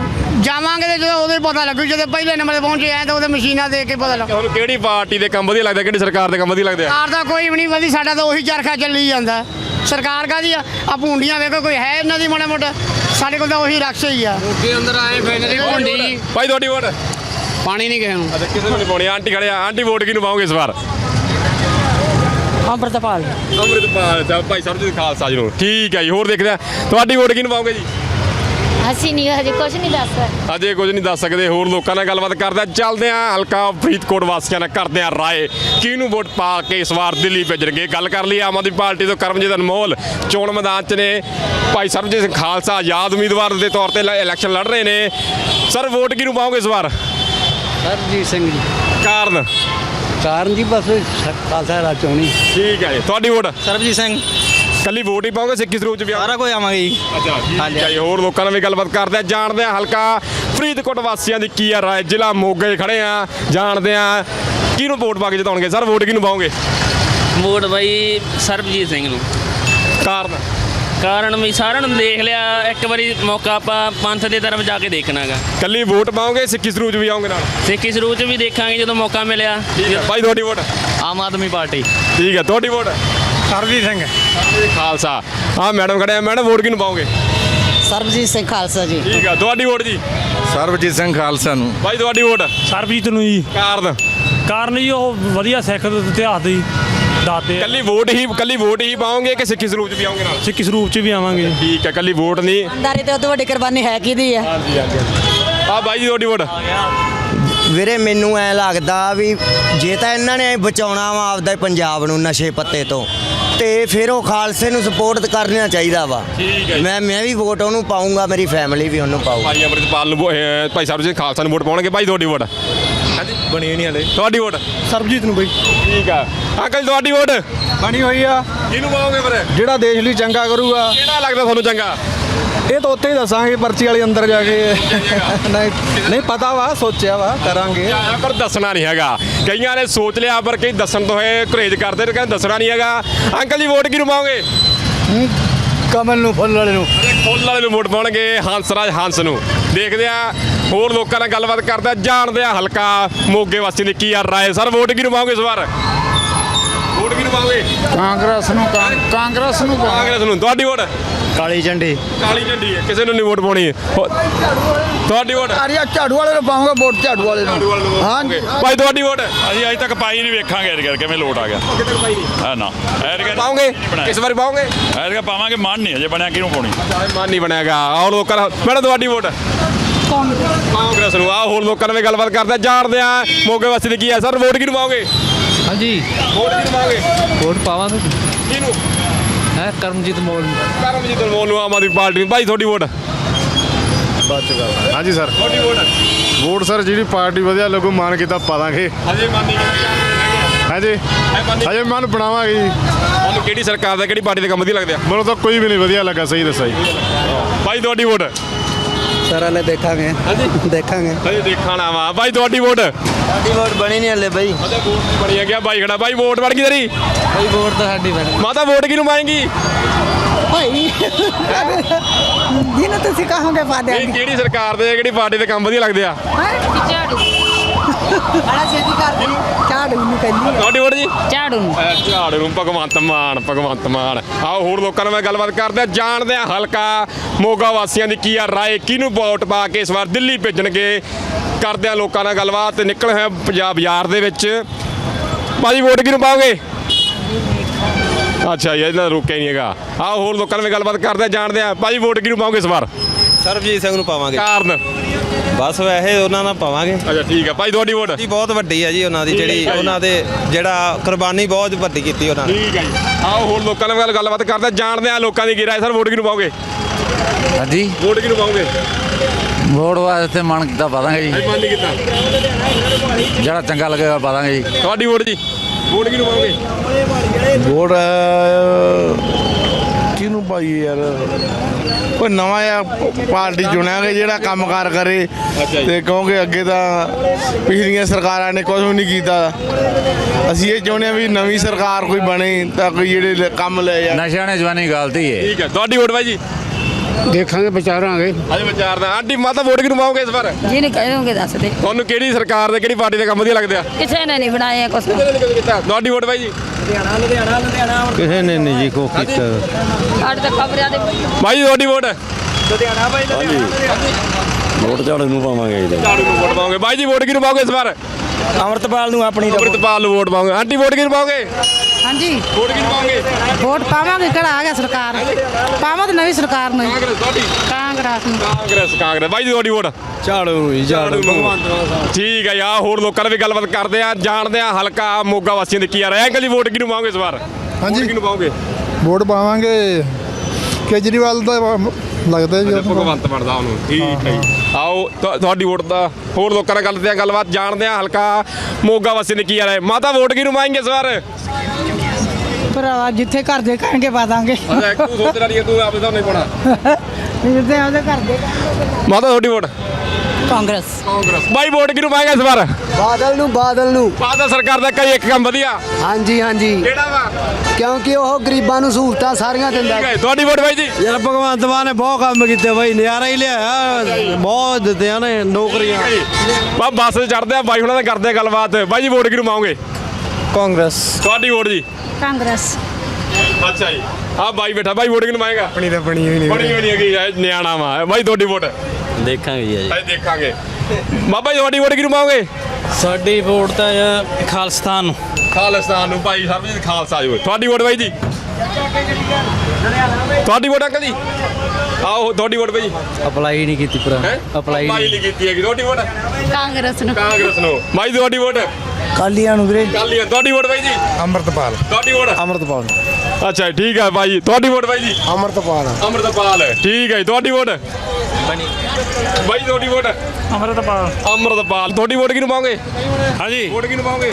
L: ਜਾਵਾਂਗੇ ਤੇ ਜਦੋਂ ਉਹਦੇ ਪਤਾ ਲੱਗੂ ਜਦੋਂ ਪਹਿਲੇ ਨੰਬਰ ਤੇ ਪਹੁੰਚੇ ਆ ਤਾਂ ਉਹਦੇ ਮਸ਼ੀਨਾਂ ਦੇਖ ਕੇ ਪਤਾ ਲੱਗ।
A: ਤੁਹਾਨੂੰ ਕਿਹੜੀ ਪਾਰਟੀ ਦੇ ਕੰਮ ਵਧੀਆ ਲੱਗਦਾ ਕਿਹੜੀ ਸਰਕਾਰ ਦੇ ਕੰਮ ਵਧੀਆ ਲੱਗਦੇ ਆ?
L: ਸਰਕਾਰ ਦਾ ਕੋਈ ਵੀ ਨਹੀਂ ਵਧੀ ਸਾਡਾ ਤਾਂ ਉਹੀ ਚਰਖਾ ਚੱਲੀ ਜਾਂਦਾ। ਸਰਕਾਰ ਕਾਦੀ ਆ? ਆ ਭੁੰਡੀਆਂ ਵੇਖੋ ਕੋਈ ਹੈ ਇਹਨਾਂ ਦੀ ਮਾੜਾ ਮੋਟਾ? ਸਾਡੇ ਕੋਲ ਤਾਂ ਉਹੀ ਰਕਸ਼ ਹੀ ਆ।
K: ਕੇ ਅੰਦਰ ਆਏ ਫੈਨਰੀ ਭੁੰਡੀ।
A: ਭਾਈ ਤੁਹਾਡੀ ਵੋਟ
K: ਪਾਣੀ ਨਹੀਂ ਕਿਸੇ ਨੂੰ।
A: ਅੱਛਾ ਕਿਸੇ ਨੂੰ ਨਹੀਂ ਪਾਉਣੀ। ਆਂਟੀ ਖੜੇ ਆ। ਆਂਟੀ ਵੋਟ ਕਿਹਨੂੰ ਪਾਓਗੇ ਇਸ ਵਾਰ?
L: ਅੰਮ੍ਰਿਤਪਾਲ।
A: ਅੰਮ੍ਰਿਤਪਾਲ। ਸਾਹਿਬ ਭਾਈ ਸਰਬਜੀਤ ਖਾਲਸਾ ਜੀ ਨੂੰ। ਠੀਕ ਹੈ ਜੀ ਹੋਰ ਦੇਖਦੇ ਆ। ਤੁਹਾਡੀ ਵੋਟ ਕਿਹਨੂੰ ਪਾਓਗੇ ਜੀ?
M: ਅਸੀਂ ਨਹੀਂ ਹਜੇ ਕੁਝ ਨਹੀਂ ਦੱਸ ਸਕਦੇ।
A: ਅਜੇ ਕੁਝ ਨਹੀਂ ਦੱਸ ਸਕਦੇ ਹੋਰ ਲੋਕਾਂ ਨਾਲ ਗੱਲਬਾਤ ਕਰਦੇ ਆ ਚੱਲਦੇ ਆ ਹਲਕਾ ਫਰੀਦਕੋਟ ਵਾਸੀਆਂ ਨਾਲ ਕਰਦੇ ਆ ਰਾਏ। ਕਿਹਨੂੰ ਵੋਟ ਪਾ ਕੇ ਇਸ ਵਾਰ ਦਿੱਲੀ ਭੇਜਣਗੇ? ਗੱਲ ਕਰ ਲਈ ਆਮ ਆਦਮੀ ਪਾਰਟੀ ਤੋਂ ਕਰਮਜੀਤ ਅਨਮੋਲ। ਚੋਣ ਮੈਦਾਨ 'ਚ ਨੇ। ਭਾਈ ਸਰਬਜੀਤ ਸਿੰਘ ਖਾਲਸਾ ਆਜ਼ਾਦ ਉਮੀਦਵਾਰ ਦੇ ਤੌਰ ਤੇ ਲ- ਇਲੈਕਸ਼ਨ ਲੜ ਰਹੇ ਨੇ। ਸਰ ਵੋਟ ਕਿਹਨੂੰ ਪਾਓਗੇ ਇਸ ਵਾਰ?
N: ਸਰਜੀਤ ਸਿੰਘ ਜੀ।
A: ਕਾਰਨ?
N: ਕਾਰਨ ਜੀ ਬਸ ਖਾਲਸਾ ਰਾਜ ਚੋਣੀ
A: ਠੀਕ ਹੈ ਜੀ। ਤੁਹਾਡੀ ਵੋਟ?
K: ਸਰਬਜੀਤ ਸਿੰਘ।
A: ਕੱਲੀ ਵੋਟ ਹੀ ਪਾਓਗੇ ਸਿੱਖੀ ਸਰੂਪ 'ਚ ਵੀ
K: ਸਾਰਾ ਕੋਈ ਆਵਾਂਗੇ ਜੀ।
A: ਅੱਛਾ ਠੀਕ। ਹੈ ਜੀ ਹੋਰ ਲੋਕਾਂ ਨਾਲ ਵੀ ਗੱਲਬਾਤ ਕਰਦੇ ਆ। ਜਾਣਦੇ ਆ ਹਲਕਾ ਫਰੀਦਕੋਟ ਵਾਸੀਆਂ ਦੀ ਕੀ ਆ ਰਾਏ। ਜ਼ਿਲ੍ਹਾ ਮੋਗੇ ਖੜੇ ਆ ਜਾਣਦੇ ਆ। ਕਿਹਨੂੰ ਵੋਟ ਪਾ ਕੇ ਜਿਤਾਉਣਗੇ? ਸਰ ਵੋਟ ਕਿਹਨੂੰ ਪਾਓਗੇ?
O: ਵੋਟ ਬਾਈ ਸਰਬਜੀਤ ਸਿੰਘ ਨੂੰ।
A: ਕਾਰਨ?
O: ਕਾਰਨ ਵੀ ਸਾਰਿਆਂ ਨੂੰ ਦੇਖ ਲਿਆ। ਇੱਕ ਵਾਰੀ ਮੌਕਾ ਆਪਾਂ ਪੰਥ ਦੇ ਤਰਫ ਜਾ ਕੇ ਦੇਖਣਾਗਾ।
A: ਕੱਲੀ ਵੋਟ ਪਾਓਗੇ? ਸਿੱਖੀ ਸਰੂਪ 'ਚ ਵੀ ਆਓਗੇ ਨਾਲ?
O: ਸਿੱਖੀ ਸਰੂਪ ਚ ਵੀ ਦੇਖਾਂਗੇ ਜਦੋਂ ਮੌਕਾ ਮਿਲਿਆ।
A: ਠੀਕ ਹੈ ਭਾਈ ਤੁਹਾਡੀ ਵੋਟ?
O: ਆਮ ਆਦਮੀ ਪਾਰਟੀ।
A: ਠੀਕ ਹੈ ਤੁਹਾਡੀ ਵੋਟ?
L: ਸਰਬਜੀਤ ਸਿੰਘ।
A: ਖਾਲਸਾ। ਹਾਂ ਮੈਡਮ ਖੜੇ ਆ। ਮੈਡਮ ਵੋਟ ਕਿਹਨੂੰ ਪਾਓਗੇ?
L: ਸਰਬਜੀਤ ਸਿੰਘ ਖਾਲਸਾ ਜੀ।
A: ਠੀਕ ਹੈ ਤੁਹਾਡੀ ਵੋਟ ਜੀ?
D: ਸਰਬਜੀਤ ਸਿੰਘ ਖਾਲਸਾ ਨੂੰ।
A: ਭਾਈ ਤੁਹਾਡੀ ਵੋਟ?
P: ਸਰਬਜੀਤ ਨੂੰ ਜੀ।
A: ਕਾਰਨ?
P: ਕਾਰਨ ਜੀ ਉਹ ਵਧੀਆ ਸਿੱਖ ਦੇ ਇਤਿਹਾਸ ਦੀ ਦਾਤੇ
A: ਕੱਲੀ ਵੋਟ ਹੀ ਕੱਲੀ ਵੋਟ ਹੀ ਪਾਓਗੇ ਕਿ ਸਿੱਖੀ ਸਰੂਪ 'ਚ ਵੀ ਆਓਗੇ ਨਾਲ?
P: ਸਿੱਖੀ ਸਰੂਪ ਚ ਵੀ ਆਵਾਂਗੇ
A: ਠੀਕ ਹੈ ਕੱਲੀ ਵੋਟ ਨਹੀਂ।
L: ਇਮਾਨਦਾਰੀ ਤੇ ਉਦੋਂ ਵੱਡੀ ਕੁਰਬਾਨੀ ਹੈ ਕਿਹਦੀ ਆ
A: ਹਾਂਜੀ ਹਾਂਜੀ। ਆ ਬਾਈ ਜੀ ਤੁਹਾਡੀ ਵੋਟ।
N: ਵੀਰੇ ਮੈਨੂੰ ਐ ਲੱਗਦਾ ਵੀ ਜੇ ਤਾਂ ਇਹਨਾਂ ਨੇ ਬਚਾਉਣਾ ਵਾ ਆਪਦਾ ਪੰਜਾਬ ਨੂੰ ਨਸ਼ੇ ਪੱਤੇ ਤੋਂ ਤੇ ਫਿਰ ਉਹ ਖਾਲਸੇ ਨੂੰ ਸਪੋਰਟ ਕਰਨਾ ਚਾਹੀਦਾ ਵਾ।
A: ਠੀਕ ਹੈ ਜੀ।
N: ਮੈਂ ਮੈਂ ਵੀ ਵੋਟ ਉਹਨੂੰ ਪਾਉਂਗਾ ਮੇਰੀ ਫੈਮਿਲੀ ਵੀ ਉਹਨੂੰ ਪਾਊ।
A: ਭਾਈ ਅਮਰਿਤਪਾਲ ਨੂੰ ਵੋ- ਭਾਈ ਸਰਬਜੀਤ ਖਾਲਸਾ ਨੂੰ ਵੋਟ ਪਾਉਣਗੇ। ਭਾਈ ਤੁਹਾਡੀ ਵੋਟ? ਹਾਂਜੀ
D: ਬਣੀ ਨਹੀਂ ਹਲੇ।
A: ਤੁਹਾਡੀ ਵੋਟ?
D: ਸਰਬਜੀਤ ਨੂੰ ਬਈ।
A: ਠੀਕ ਆ। ਅੰਕਲ ਤੁਹਾਡੀ ਵੋਟ?
D: ਬਣੀ ਹੋਈ ਆ।
A: ਕਿਹਨੂੰ ਪਾਓਗੇ ਫਿਰ?
D: ਜਿਹੜਾ ਦੇਸ਼ ਲਈ ਚੰਗਾ ਕਰੂਗਾ।
A: ਕਿਹੜਾ ਲੱਗਦਾ ਤੁਹਾਨੂੰ ਚੰਗਾ?
D: ਇਹ ਤਾਂ ਉੱਥੇ ਹੀ ਦੱਸਾਂਗੇ ਪਰਚੀ ਵਾਲੇ ਅੰਦਰ ਜਾ ਕੇ। ਨਹੀਂ ਨਹੀਂ ਪਤਾ ਵਾ ਸੋਚਿਆ ਵਾ ਕਰਾਂਗੇ।
A: ਪਰ ਦੱਸਣਾ ਨਹੀਂ ਹੈਗਾ। ਕਈਆਂ ਨੇ ਸੋਚ ਲਿਆ ਪਰ ਕਈ ਦੱਸਣ ਤੋਂ ਹੈ ਘਰੇਜ ਕਰਦੇ ਨੇ ਕਹਿੰਦੇ ਦੱਸਣਾ ਨਹੀਂ ਹੈਗਾ। ਅੰਕਲ ਜੀ ਵੋਟ ਕਿਹਨੂੰ ਪਾਓਗੇ?
D: ਕਮਲ ਨੂੰ ਫੁੱਲ ਵਾਲੇ ਨੂੰ।
A: ਫੁੱਲ ਵਾਲੇ ਨੂੰ ਵੋਟ ਪਾਉਣਗੇ ਹੰਸਰਾਜ ਹੰਸ ਨੂੰ। ਦੇਖਦੇ ਆ ਹੋਰ ਲੋਕਾਂ ਨਾਲ ਗੱਲਬਾਤ ਕਰਦੇ ਜਾਣਦੇ ਆ ਹਲਕਾ ਮੋਗੇ ਵਾਸੀ ਦੀ ਕੀ ਆ ਰਾਏ ਸਰ ਵੋਟ ਕਿਹਨੂੰ ਪਾਓਗੇ ਇਸ ਵਾਰ? ਵੋਟ ਕਿਹਨੂੰ ਪਾਓਗੇ?
L: ਕਾਂਗਰਸ ਨੂੰ ਕਾਂਗਰਸ ਨੂੰ
A: ਕਾਂਗਰਸ ਨੂੰ। ਤੁਹਾਡੀ ਵੋਟ?
N: ਕਾਲੀ ਝੰਡੀ।
A: ਕਾਲੀ ਝੰਡੀ ਹੈ। ਕਿਸੇ ਨੂੰ ਨਹੀਂ ਵੋਟ ਪਾਉਣੀ। ਹੋ- ਤੁਹਾਡੀ ਵੋਟ?
D: ਅਰੀਆ ਝਾੜੂ ਵਾਲੇ ਨੂੰ ਪਾਉਂਗਾ ਵੋਟ ਝਾੜੂ ਵਾਲੇ ਨੂੰ।
A: ਹਾਂ ਭਾਈ ਤੁਹਾਡੀ ਵੋਟ?
Q: ਅਸੀਂ ਅੱਜ ਤੱਕ ਪਾਈ ਨਹੀਂ ਵੇਖਾਂਗੇ ਐਰਗਰ ਕਿਵੇਂ ਲੋਟ ਆ ਗਿਆ। ਹਾਂ ਨਾ। ਐਰਗਰ
A: ਪਾਉਂਗੇ ਇਸ ਵਾਰੀ ਪਾਉਂਗੇ
Q: ਐਰਗਰ ਪਾਵਾਂਗੇ ਮਨ ਨਹੀਂ ਅਜੇ ਬਣਿਆ ਕਿਹਨੂੰ ਪਾਉਣੀ?
A: ਮਨ ਨਹੀਂ ਬਣਿਆਗਾ ਆਹ ਲੋਕਾਂ ਨਾਲ ਮੈਡਮ ਤੁਹਾਡੀ ਵੋਟ? ਕਾਂਗਰਸ। ਨੂੰ। ਆਹ ਹੋਰ ਲੋਕਾਂ ਨਾਲ ਵੀ ਗੱਲਬਾਤ ਕਰਦੇ ਜਾਣਦੇ ਆ। ਮੋਗੇ ਵਾਸੀ ਦੀ ਕੀ ਹੈ? ਸਰ ਵੋਟ ਕਿਹਨੂੰ ਪਾਓਗੇ?
L: ਹਾਂਜੀ।
A: ਵੋਟ ਕਿਹਨੂੰ ਪਾਓਗੇ
L: ਵੋਟ ਪਾਵਾਂਗੇ
A: ਕਿਹਨੂੰ?
L: ਹੈ ਕਰਮਜੀਤ ਮੋਲ
A: ਕਰਮਜੀਤ ਅਨਮੋਲ ਨੂੰ ਆਮ ਆਦਮੀ ਪਾਰਟੀ ਨੂੰ। ਭਾਈ ਤੁਹਾਡੀ ਵੋਟ?
D: ਹਾਂਜੀ ਸਰ।
A: ਤੁਹਾਡੀ ਵੋਟ?
E: ਵੋਟ ਸਰ ਜਿਹੜੀ ਪਾਰਟੀ ਵਧੀਆ ਲੱਗੂ ਮਾਨ ਕੀਤਾ ਪਾ ਦਾਂਗੇ।
A: ਹਜੇ ਮੰਨੀ
E: ਹਾਂਜੀ। ਹਜੇ ਮਨ ਬਣਾਵਾਂਗੇ ਜੀ।
A: ਤੁਹਾਨੂੰ ਕਿਹੜੀ ਸਰਕਾਰ ਦਾ ਕਿਹੜੀ ਪਾਰਟੀ ਦੇ ਕੰਮ ਵਧੀਆ ਲੱਗਦੇ ਆ?
E: ਮੈਨੂੰ ਤਾਂ ਕੋਈ ਵੀ ਨਹੀਂ ਵਧੀਆ ਲੱਗਾ ਸਹੀ ਦੱਸਾਂ ਜੀ।
A: ਬਾਈ ਤੁਹਾਡੀ ਵੋਟ?
H: ਸਰ ਹਲੇ ਦੇਖਾਂਗੇ। ਦੇਖਾਂਗੇ।
A: ਹਜੇ ਦੇਖਣਾ ਵਾ ਬਾਈ ਤੁਹਾਡੀ ਵੋਟ?
H: ਸਾਡੀ ਵੋਟ ਬਣੀ ਨਹੀਂ ਹਲੇ ਬਈ।
A: ਹਜੇ ਵੋਟ ਬਣੀ ਗਿਆ ਬਾਈ ਖੜਾ। ਬਾਈ ਵੋਟ ਬਣ ਗਈ ਤੇਰੀ?
H: ਬਈ ਵੋਟ ਤਾਂ ਸਾਡੀ ਬਣੀ
A: ਮਾਤਾ ਵੋਟ ਕਿਹਨੂੰ ਪਾਏਂਗੀ?
C: ਭਾਈ। ਜਿਹਨੂੰ ਤੁਸੀਂ ਕਹੋਗੇ ਪਾ
A: ਇਹ ਕਿਹੜੀ ਸਰਕਾਰ ਦੇ ਕਿਹੜੀ ਪਾਰਟੀ ਦੇ ਕੰਮ ਵਧੀਆ ਲੱਗਦੇ ਆ?
O: ਝਾੜੂ *laughs*
C: ਬੜਾ ਛੇਤੀ ਕਰ ਝਾੜੂ ਨੂੰ ਕਹਿੰਦੀ
A: ਤੁਹਾਡੀ ਵੋਟ ਜੀ?
O: ਝਾੜੂ ਨੂੰ।
A: ਅਹ ਝਾੜੂ ਨੂੰ ਭਗਵੰਤ ਮਾਨ ਭਗਵੰਤ ਮਾਨ। ਆਓ ਹੋਰ ਲੋਕਾਂ ਨਾਲ ਮੈਂ ਗੱਲਬਾਤ ਕਰਦੇ ਆ ਜਾਣਦੇ ਆ ਹਲਕਾ ਮੋਗਾ ਵਾਸੀਆਂ ਦੀ ਕੀ ਆ ਰਾਏ ਕਿਹਨੂੰ ਵੋਟ ਪਾ ਕੇ ਇਸ ਵਾਰ ਦਿੱਲੀ ਭੇਜਣਗੇ? ਕਰਦੇ ਆ ਲੋਕਾਂ ਨਾਲ ਗੱਲਬਾਤ ਤੇ ਨਿਕਲ ਹੋਏ ਆ ਪੰਜਾਬ ਬਾਜ਼ਾਰ ਦੇ ਵਿੱਚ। ਭਾਜੀ ਵੋਟ ਕਿਹਨੂੰ ਪਾਓਗੇ? ਅੱਛਾ ਜੀ ਇਹਨਾਂ ਦਾ ਰੁਕਿਆ ਹੀ ਨਹੀਂ ਹੈਗਾ। ਆਓ ਹੋਰ ਲੋਕਾਂ ਨਾਲ ਮੈਂ ਗੱਲਬਾਤ ਕਰਦੇ ਆ ਜਾਣਦੇ ਆ ਭਾਜੀ ਵੋਟ ਕਿਹਨੂੰ ਪਾਓਗੇ ਇਸ ਵਾਰ?
H: ਸਰਬਜੀਤ ਸਿੰਘ ਨੂੰ ਪਾਵਾਂਗੇ।
A: ਕਾਰਨ?
H: ਬਸ ਵੈਸੇ ਉਹਨਾਂ ਨਾਲ ਪਾਵਾਂਗੇ।
A: ਅੱਛਾ ਠੀਕ ਆ। ਭਾਈ ਤੁਹਾਡੀ ਵੋਟ?
H: ਜੀ ਬਹੁਤ ਵੱਡੀ ਹੈ ਜੀ ਉਹਨਾਂ ਦੀ ਜਿਹੜੀ। ਉਹਨਾਂ ਦੇ ਜਿਹੜਾ ਕੁਰਬਾਨੀ ਬਹੁਤ ਵੱਡੀ ਕੀਤੀ ਉਹਨਾਂ ਨੇ।
A: ਠੀਕ ਹੈ ਜੀ। ਆਓ ਹੋਰ ਲੋਕਾਂ ਨਾਲ ਗੱਲਬਾਤ ਕਰਦੇ ਆ। ਜਾਣਦੇ ਆ ਲੋਕਾਂ ਦੀ ਕੀ ਰਾਏ ਸਰ ਵੋਟ ਕਿਹਨੂੰ ਪਾਓਗੇ?
H: ਹਾਂਜੀ।
A: ਵੋਟ ਕਿਹਨੂੰ ਪਾਓਗੇ?
H: ਵੋਟ ਵਾਸਤੇ ਮਨ ਕੀਤਾ ਪਾ ਦਾਂਗੇ ਜੀ।
A: ਮਨ ਨਹੀਂ ਕੀਤਾ।
H: ਜਿਹੜਾ ਚੰਗਾ ਲੱਗੇਗਾ ਪਾ ਦਾਂਗੇ ਜੀ।
A: ਤੁਹਾਡੀ ਵੋਟ ਜੀ? ਵੋਟ ਕਿਹਨੂੰ ਪਾਓਗੇ?
E: ਵੋਟ ਕਿਹਨੂੰ ਪਾਈ ਯਾਰ। ਕੋਈ ਨਵਾਂ ਆ ਪਾਰਟੀ ਚੁਣਾਂਗੇ ਜਿਹੜਾ ਕੰਮਕਾਰ ਕਰੇ ਤੇ ਕਹੋਗੇ ਅੱਗੇ ਤਾਂ ਪਿਛਲੀਆਂ ਸਰਕਾਰਾਂ ਨੇ ਕੁਝ ਵੀ ਨਹੀਂ ਕੀਤਾ। ਅਸੀਂ ਇਹ ਚਾਹੁੰਦੇ ਆ ਵੀ ਨਵੀਂ ਸਰਕਾਰ ਕੋਈ ਬਣੇ ਤਾਂ ਕੋਈ ਜਿਹੜੇ ਕੰਮ ਲੈ ਜਾ।
H: ਨਸ਼ਿਆਂ ਨੇ ਜਵਾਨੀ ਗਲਤੀ ਹੈ
A: ਠੀਕ ਹੈ। ਤੁਹਾਡੀ ਵੋਟ ਬਾਈ ਜੀ?
C: ਦੇਖਾਂਗੇ ਵਿਚਾਰਾਂਗੇ।
A: ਅੱਜ ਵਿਚਾਰਦਾ ਆਂਟੀ ਮਾਤਾ ਵੋਟ ਕਿਹਨੂੰ ਪਾਓਗੇ ਇਸ ਵਾਰ?
O: ਜਿਹਨੇ ਕਹਿਣਗੇ ਦੱਸ ਦੇ।
A: ਤੁਹਾਨੂੰ ਕਿਹੜੀ ਸਰਕਾਰ ਦੇ ਕਿਹੜੀ ਪਾਰਟੀ ਦੇ ਕੰਮ ਵਧੀਆ ਲੱਗਦੇ ਆ?
O: ਕਿਸੇ ਨੇ ਨਹੀਂ ਬਣਾਇਆ ਕੁਛ।
A: ਤੁਹਾਡੀ ਵੋਟ ਬਾਈ ਜੀ?
H: ਕਿਸੇ ਨੇ ਨਹੀਂ ਜੀ ਕੋ ਕੀਤਾ।
O: ਸਾਡੇ ਤਾਂ ਖਬਰਾਂ ਦੇ
A: ਬਾਈ ਜੀ ਤੁਹਾਡੀ ਵੋਟ?
H: ਵੋਟ ਝਾੜੂ ਨੂੰ ਪਾਵਾਂਗੇ ਜੀ
A: ਝਾੜੂ ਨੂੰ ਵੋਟ ਪਾਓਗੇ। ਬਾਈ ਜੀ ਵੋਟ ਕਿਹਨੂੰ ਪਾਓਗੇ ਇਸ ਵਾਰ?
H: ਅਮਰਤਪਾਲ ਨੂੰ ਆਪਣੀ
A: ਅੰਮ੍ਰਿਤਪਾਲ ਨੂੰ ਵੋਟ ਪਾਓਗੇ। ਆਂਟੀ ਵੋਟ ਕਿਹਨੂੰ ਪਾਓਗੇ?
C: ਹਾਂਜੀ।
A: ਵੋਟ ਕਿਹਨੂੰ ਪਾਓਗੇ?
C: ਵੋਟ ਪਾਵਾਂਗੇ ਕਿਹੜਾ ਆ ਗਿਆ ਸਰਕਾਰ? ਪਾਵਾਂ ਤਾਂ ਨਵੀਂ ਸਰਕਾਰ ਨੂੰ
A: ਕਾਂਗਰਸ ਤੁਹਾਡੀ?
C: ਕਾਂਗਰਸ ਨੂੰ।
A: ਕਾਂਗਰਸ ਕਾਂਗਰਸ। ਬਾਈ ਜੀ ਤੁਹਾਡੀ ਵੋਟ?
H: ਝਾੜੂ ਨੂੰ ਜੀ
A: ਝਾੜੂ ਠੀਕ ਹੈ ਯਾ ਹੋਰ ਲੋਕਾਂ ਨਾਲ ਵੀ ਗੱਲਬਾਤ ਕਰਦੇ ਆ ਜਾਣਦੇ ਆ ਹਲਕਾ ਮੋਗਾ ਵਾਸੀਆਂ ਦੀ ਕੀ ਆ ਰਿਹਾ ਅੰਕਲ ਜੀ ਵੋਟ ਕਿਹਨੂੰ ਪਾਓਗੇ ਇਸ ਵਾਰ? ਹਾਂਜੀ। ਕਿਹਨੂੰ ਪਾਓਗੇ?
E: ਵੋਟ ਪਾਵਾਂਗੇ ਕੇਜਰੀਵਾਲ ਦਾ ਲੱਗਦਾ ਜੀ
A: ਭਗਵੰਤ ਮਾਨ ਸਾਹਿਬ ਨੂੰ ਠੀਕ ਹੈ ਜੀ। ਆਓ ਤੁਹਾਡੀ ਵੋਟ ਦਾ ਹੋਰ ਲੋਕਾਂ ਨਾਲ ਗੱਲ ਤੇ ਗੱਲਬਾਤ ਜਾਣਦੇ ਆ ਹਲਕਾ ਮੋਗਾ ਵਾਸੀ ਨੇ ਕੀ ਆ ਰਿਹਾ। ਮਾਤਾ ਵੋਟ ਕਿਹਨੂੰ ਪਾਏਂਗੇ ਇਸ ਵਾਰ?
C: ਭਰਾਵਾ ਜਿੱਥੇ ਘਰ ਦੇ ਕਹਿਣਗੇ ਪਾ ਦਾਂਗੇ।
A: ਅੱਛਾ ਤੂੰ ਸੋਚ ਰਹੀ ਹੈ ਤੂੰ ਆਪੇ ਸਾਹਮਣੇ ਪਾਉਣਾ।
C: ਜਿੱਥੇ ਆਪਦੇ ਘਰ ਦੇ
A: ਮਾਤਾ ਤੁਹਾਡੀ ਵੋਟ?
C: ਕਾਂਗਰਸ।
A: ਕਾਂਗਰਸ। ਬਾਈ ਵੋਟ ਕਿਹਨੂੰ ਪਾਏਗਾ ਇਸ ਵਾਰ?
H: ਬਾਦਲ ਨੂੰ ਬਾਦਲ ਨੂੰ।
A: ਬਾਦਲ ਸਰਕਾਰ ਦਾ ਕਈ ਇੱਕ ਕੰਮ ਵਧੀਆ।
H: ਹਾਂਜੀ ਹਾਂਜੀ।
A: ਕਿਹੜਾ ਵਾ?
H: ਕਿਉਂਕਿ ਉਹ ਗਰੀਬਾਂ ਨੂੰ ਸਹੂਲਤਾਂ ਸਾਰੀਆਂ ਦਿੰਦਾ
A: ਠੀਕ ਹੈ ਤੁਹਾਡੀ ਵੋਟ ਬਾਈ ਜੀ?
H: ਯਾਰ ਭਗਵੰਤ ਮਾਨ ਨੇ ਬਹੁਤ ਕੰਮ ਕੀਤੇ ਬਾਈ ਨਿਆਰਾ ਹੀ ਲਿਆ। ਬਹੁਤ ਦਿੱਤੇ ਆ ਨੇ ਨੌਕਰੀਆਂ।
A: ਬਾ ਬੱਸ ਚੜਦੇ ਆ ਬਾਈ ਹੁਣਾਂ ਨਾਲ ਕਰਦੇ ਆ ਗੱਲਬਾਤ। ਬਾਈ ਜੀ ਵੋਟ ਕਿਹਨੂੰ ਪਾਓਗੇ?
H: ਕਾਂਗਰਸ।
A: ਤੁਹਾਡੀ ਵੋਟ ਜੀ?
O: ਕਾਂਗਰਸ।
A: ਅੱਛਾ ਜੀ। ਆ ਬਾਈ ਬੈਠਾ ਬਾਈ ਵੋਟ ਕਿਹਨੂੰ ਪਾਏਗਾ
E: ਆਪਣੀ ਤਾਂ ਬਣੀ ਹੋਈ
A: ਬੜੀ ਬੜੀ ਹੈਗੀ ਹੈ ਨਿਆਣਾ ਵਾ। ਬਾਈ ਤੁਹਾਡੀ ਵੋਟ?
H: ਦੇਖਾਂਗੇ ਜੀ
A: ਅੱਜ ਦੇਖਾਂਗੇ। ਬਾਬਾ ਜੀ ਤੁਹਾਡੀ ਵੋਟ ਕਿਹਨੂੰ ਪਾਓਗੇ?
K: ਸਾਡੀ ਵੋਟ ਤਾਂ ਖਾਲਸਤਾਨ ਨੂੰ।
A: ਖਾਲਿਸਤਾਨ ਨੂੰ ਭਾਈ ਸਰਬਜੀਤ ਖਾਲਸਾ ਜੀ ਤੁਹਾਡੀ ਵੋਟ ਬਾਈ ਜੀ? ਤੁਹਾਡੀ ਵੋਟ ਅੰਕਲ ਜੀ? ਆਓ ਤੁਹਾਡੀ ਵੋਟ ਬਾਈ ਜੀ।
H: ਅਪਲਾਈ ਨਹੀਂ ਕੀਤੀ ਪੂਰਾ ਅਪਲਾਈ
A: ਨਹੀਂ ਕੀਤੀ ਹੈਗੀ। ਤੁਹਾਡੀ ਵੋਟ?
O: ਕਾਂਗਰਸ ਨੂੰ।
A: ਕਾਂਗਰਸ ਨੂੰ। ਬਾਈ ਤੁਹਾਡੀ ਵੋਟ?
H: ਕਾਲੀਆਂ ਨੂੰ ਵੀਰੇ
A: ਕਾਲੀ ਤੁਹਾਡੀ ਵੋਟ ਬਾਈ ਜੀ?
E: ਅੰਮ੍ਰਿਤਪਾਲ।
A: ਤੁਹਾਡੀ ਵੋਟ?
E: ਅੰਮ੍ਰਿਤਪਾਲ।
A: ਅੱਛਾ ਠੀਕ ਹੈ ਬਾਈ। ਤੁਹਾਡੀ ਵੋਟ ਬਾਈ ਜੀ?
E: ਅੰਮ੍ਰਿਤਪਾਲ।
A: ਅਮਰਤਪਾਲ। ਠੀਕ ਹੈ ਤੁਹਾਡੀ ਵੋਟ? ਬਾਈ ਤੁਹਾਡੀ ਵੋਟ?
K: ਅਮਰਤਪਾਲ।
A: ਅਮਰਤਪਾਲ। ਤੁਹਾਡੀ ਵੋਟ ਕਿਹਨੂੰ ਪਾਓਗੇ?
K: ਹਾਂਜੀ।
A: ਵੋਟ ਕਿਹਨੂੰ ਪਾਓਗੇ?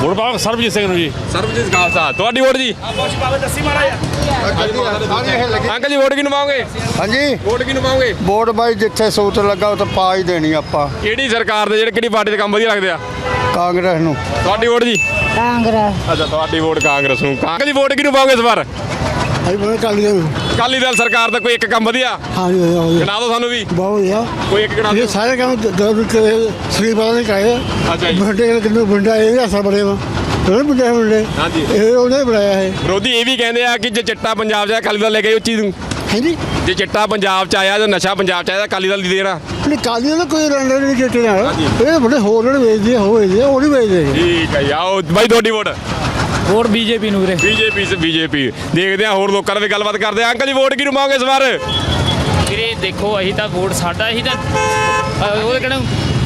K: ਵੋਟ ਪਾਵਾਂਗੇ ਸਰਬਜੀਤ ਸਿੰਘ ਨੂੰ ਜੀ।
A: ਸਰਬਜੀਤ ਖਾਲਸਾ। ਤੁਹਾਡੀ ਵੋਟ ਜੀ? ਅੰਕਲ ਜੀ ਵੋਟ ਕਿਹਨੂੰ ਪਾਓਗੇ?
E: ਹਾਂਜੀ।
A: ਵੋਟ ਕਿਹਨੂੰ ਪਾਓਗੇ?
E: ਵੋਟ ਬਾਈ ਜਿੱਥੇ ਸੂਤ ਲੱਗਾ ਉਹ ਤਾਂ ਪਾ ਹੀ ਦੇਣੀ ਆਪਾਂ।
A: ਕਿਹੜੀ ਸਰਕਾਰ ਦੇ ਜਿਹੜੇ ਕਿਹੜੀ ਪਾਰਟੀ ਦੇ ਕੰਮ ਵਧੀਆ ਲੱਗਦੇ ਆ?
E: ਕਾਂਗਰਸ ਨੂੰ।
A: ਤੁਹਾਡੀ ਵੋਟ ਜੀ?
C: ਕਾਂਗਰਸ।
A: ਅੱਛਾ ਤੁਹਾਡੀ ਵੋਟ ਕਾਂਗਰਸ ਨੂੰ। ਅੰਕਲ ਜੀ ਵੋਟ ਕਿਹਨੂੰ ਪਾਓਗੇ ਇਸ ਵਾਰ?
E: ਅਸੀਂ ਬਣੇ ਕਾਲੀਆਂ ਨੂੰ।
A: ਅਕਾਲੀ ਦਲ ਸਰਕਾਰ ਦਾ ਕੋਈ ਇੱਕ ਕੰਮ ਵਧੀਆ?
E: ਹਾਂਜੀ
A: ਗਿਣਾ ਦਿਓ ਸਾਨੂੰ ਵੀ।
E: ਬਹੁਤ ਵਧੀਆ।
A: ਕੋਈ ਇੱਕ ਗਿਣਾ ਦਿਓ।
E: ਸਾਰੇ ਕੰਮ ਦਰਦ ਸ੍ਰੀ ਬਾਬਾ ਨੇ ਕਰਾਏ
A: ਅੱਛਾ ਜੀ।
E: ਬੰਡੇ ਕਿੰਨੇ ਬੰਡਾ ਇਹ ਅਸਾ ਬੜੇ ਵਾ। ਦੋਨੇ ਬੰਦੇ ਬੰਡੇ
A: ਹਾਂਜੀ।
E: ਇਹ ਉਹਨੇ ਬਣਾਇਆ ਹੈ
A: ਵਿਰੋਧੀ ਇਹ ਵੀ ਕਹਿੰਦੇ ਆ ਕਿ ਜੇ ਚਿੱਟਾ ਪੰਜਾਬ 'ਚ ਅਕਾਲੀ ਦਲ ਲੈ ਗਏ ਉਹ ਚੀਜ਼ ਨੂੰ।
E: ਹਾਂਜੀ
A: ਜੇ ਚਿੱਟਾ ਪੰਜਾਬ 'ਚ ਆਇਆ ਜਾਂ ਨਸ਼ਾ ਪੰਜਾਬ 'ਚ ਆਇਆ ਤਾਂ ਅਕਾਲੀ ਦਲ ਦੀ ਦੇਣਾ
E: ਨਹੀਂ ਕਾਲੀਆਂ ਦਾ ਕੋਈ ਰੰਡ ਨਹੀਂ ਚਿੱਟੇ ਨਾਲ। ਇਹ ਤਾਂ ਬੜੇ ਹੋਰ ਜਿਹੜੇ ਵੇਚਦੇ ਆ, ਉਹ ਵੇਚਦੇ ਆ, ਉਹ ਨਹੀਂ ਵੇਚਦੇ
A: ਠੀਕ ਹੈ ਜੀ, ਆਓ ਬਾਈ ਤੁਹਾਡੀ ਵੋਟ।
K: ਵੋਟ ਬੀਜੇਪੀ ਨੂੰ ਵੀਰੇ।
A: ਬੀਜੇਪੀ ਸੇ ਬੀਜੇਪੀ। ਦੇਖਦੇ ਆ ਹੋਰ ਲੋਕਾਂ ਨਾਲ ਵੀ ਗੱਲਬਾਤ ਕਰਦੇ ਆ। ਅੰਕਲ ਜੀ ਵੋਟ ਕਿਹਨੂੰ ਪਾਓਗੇ ਇਸ ਵਾਰ?
K: ਵੀਰੇ ਦੇਖੋ ਅਸੀਂ ਤਾਂ ਵੋਟ ਸਾਡਾ ਅਸੀਂ ਤਾਂ ਅਹ, ਉਹਦੇ ਕਿਹੜਾ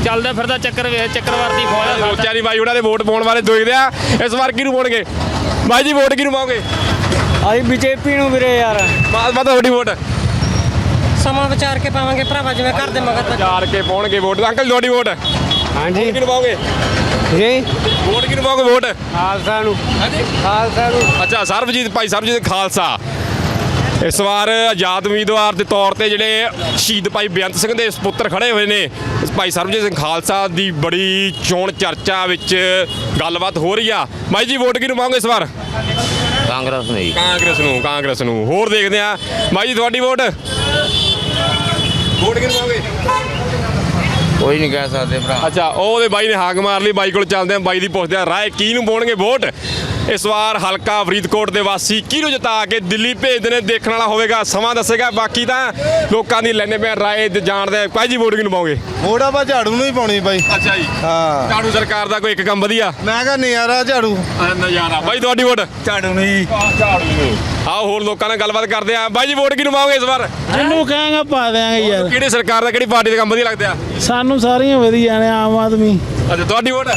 K: ਚੱਲਦਾ ਫਿਰਦਾ ਚੱਕਰ ਵੇ- ਚੱਕਰਵਰਤੀ ਫੌਜ ਆ
A: ਸੋਚਿਆ ਨਹੀਂ ਬਾਈ ਉਹਨਾਂ ਦੇ ਵੋਟ ਪਾਉਣ ਬਾਰੇ ਦੇਖਦੇ ਆ। ਇਸ ਵਾਰ ਕਿਹਨੂੰ ਪਾਉਣਗੇ ਬਾਈ ਜੀ ਵੋਟ ਕਿਹਨੂੰ ਪਾਓਗੇ
H: ਅਸੀਂ ਬੀਜੇਪੀ ਨੂੰ ਵੀਰੇ ਯਾਰ।
A: ਮਾਤ ਮਾਤਾ ਤੁਹਾਡੀ ਵੋਟ।
C: ਸਮਾਂ ਵਿਚਾਰ ਕੇ ਪਾਵਾਂਗੇ ਭਰਾਵਾ ਜਿਵੇਂ ਘਰ ਦੇ ਮਗਰ
A: ਚਾਰ ਕੇ ਪਾਉਣਗੇ ਵੋਟ। ਅੰਕਲ ਤੁਹਾਡੀ ਵੋਟ।
H: ਹਾਂਜੀ।
A: ਕਿਹਨੂੰ ਪਾਓਗੇ?
H: ਜੀ।
A: ਵੋਟ ਕਿਹਨੂੰ ਪਾਓਗੇ ਵੋਟ?
H: ਖਾਲਸਾ ਨੂੰ।
A: ਹਾਂਜੀ।
H: ਖਾਲਸਾ ਨੂੰ।
A: ਅੱਛਾ ਸਰਬਜੀਤ ਭਾਈ ਸਰਬਜੀਤ ਖਾਲਸਾ। ਇਸ ਵਾਰ ਆਜ਼ਾਦ ਉਮੀਦਵਾਰ ਦੇ ਤੌਰ ਤੇ ਜਿਹੜੇ ਸ਼ਹੀਦ ਭਾਈ ਬੇਅੰਤ ਸਿੰਘ ਦੇ ਸੁਪੁੱਤਰ ਖੜੇ ਹੋਏ ਨੇ ਇਸ ਭਾਈ ਸਰਬਜੀਤ ਸਿੰਘ ਖਾਲਸਾ ਦੀ ਬੜੀ ਚੋਣ ਚਰਚਾ ਵਿੱਚ ਗੱਲਬਾਤ ਹੋ ਰਹੀ ਆ। ਭਾਈ ਜੀ ਵੋਟ ਕਿਹਨੂੰ ਪਾਓਗੇ ਇਸ ਵਾਰ?
F: ਕਾਂਗਰਸ ਨਹੀਂ
A: ਕਾਂਗਰਸ ਨੂੰ ਕਾਂਗਰਸ ਨੂੰ। ਹੋਰ ਦੇਖਦੇ ਆ ਭਾਈ ਜੀ ਤੁਹਾਡੀ ਵੋਟ? ਵੋਟ ਕਿਹਨੂੰ ਪਾਓਗੇ?
F: ਕੋਈ ਨਹੀਂ ਕਹਿ ਸਕਦੇ ਭਰਾ।
A: ਅੱਛਾ ਉਹ ਉਹਦੇ ਬਾਈ ਨੇ ਹਾਕ ਮਾਰ ਲਈ ਬਾਈ ਕੋਲ ਚੱਲਦੇ ਆ ਬਾਈ ਦੀ ਪੁੱਛਦੇ ਆ ਰਾਏ ਕੀ ਨੂੰ ਪਾਉਣਗੇ ਵੋਟ? ਇਸ ਵਾਰ ਹਲਕਾ ਫਰੀਦਕੋਟ ਦੇ ਵਾਸੀ ਕਿਹਨੂੰ ਜਿਤਾ ਕੇ ਦਿੱਲੀ ਭੇਜਦੇ ਨੇ ਦੇਖਣ ਵਾਲਾ ਹੋਵੇਗਾ ਸਮਾਂ ਦੱਸੇਗਾ ਬਾਕੀ ਤਾਂ ਲੋਕਾਂ ਦੀ ਲੈਣੇ ਪਏ ਰਾਏ ਤੇ ਜਾਣਦੇ ਆ ਭਾਈ ਜੀ ਵੋਟ ਕਿਹਨੂੰ ਪਾਓਗੇ?
E: ਮੋੜਾ ਬਾ ਝਾੜੂ ਨੂੰ ਹੀ ਪਾਉਣੀ ਬਾਈ।
A: ਅੱਛਾ ਜੀ।
E: ਹਾਂ।
A: ਝਾੜੂ ਸਰਕਾਰ ਦਾ ਕੋਈ ਇੱਕ ਕੰਮ ਵਧੀਆ?
E: ਮੈਂ ਕਹਾਂ ਨਜ਼ਾਰਾ ਝਾੜੂ।
A: ਨਜ਼ਾਰਾ। ਬਾਈ ਤੁਹਾਡੀ ਵੋਟ?
E: ਝਾੜੂ ਨੂੰ ਹੀ
A: ਝਾੜੂ ਨੂੰ ਆਓ ਹੋਰ ਲੋਕਾਂ ਨਾਲ ਗੱਲਬਾਤ ਕਰਦੇ ਆ। ਬਾਈ ਜੀ ਵੋਟ ਕਿਹਨੂੰ ਪਾਓਗੇ ਇਸ ਵਾਰ?
C: ਜਿਹਨੂੰ ਕਹਾਂਗਾ ਪਾ ਦੇਾਂਗੇ ਯਾਰ।
A: ਕਿਹੜੀ ਸਰਕਾਰ ਦਾ ਕਿਹੜੀ ਪਾਰਟੀ ਦਾ ਕੰਮ ਵਧੀਆ ਲੱਗਦਾ ਆ?
C: ਸਾਨੂੰ ਸਾਰੀਆਂ ਵਧੀਆ ਨੇ ਆਮ ਆਦਮੀ।
A: ਅੱਛਾ ਤੁਹਾਡੀ ਵੋਟ?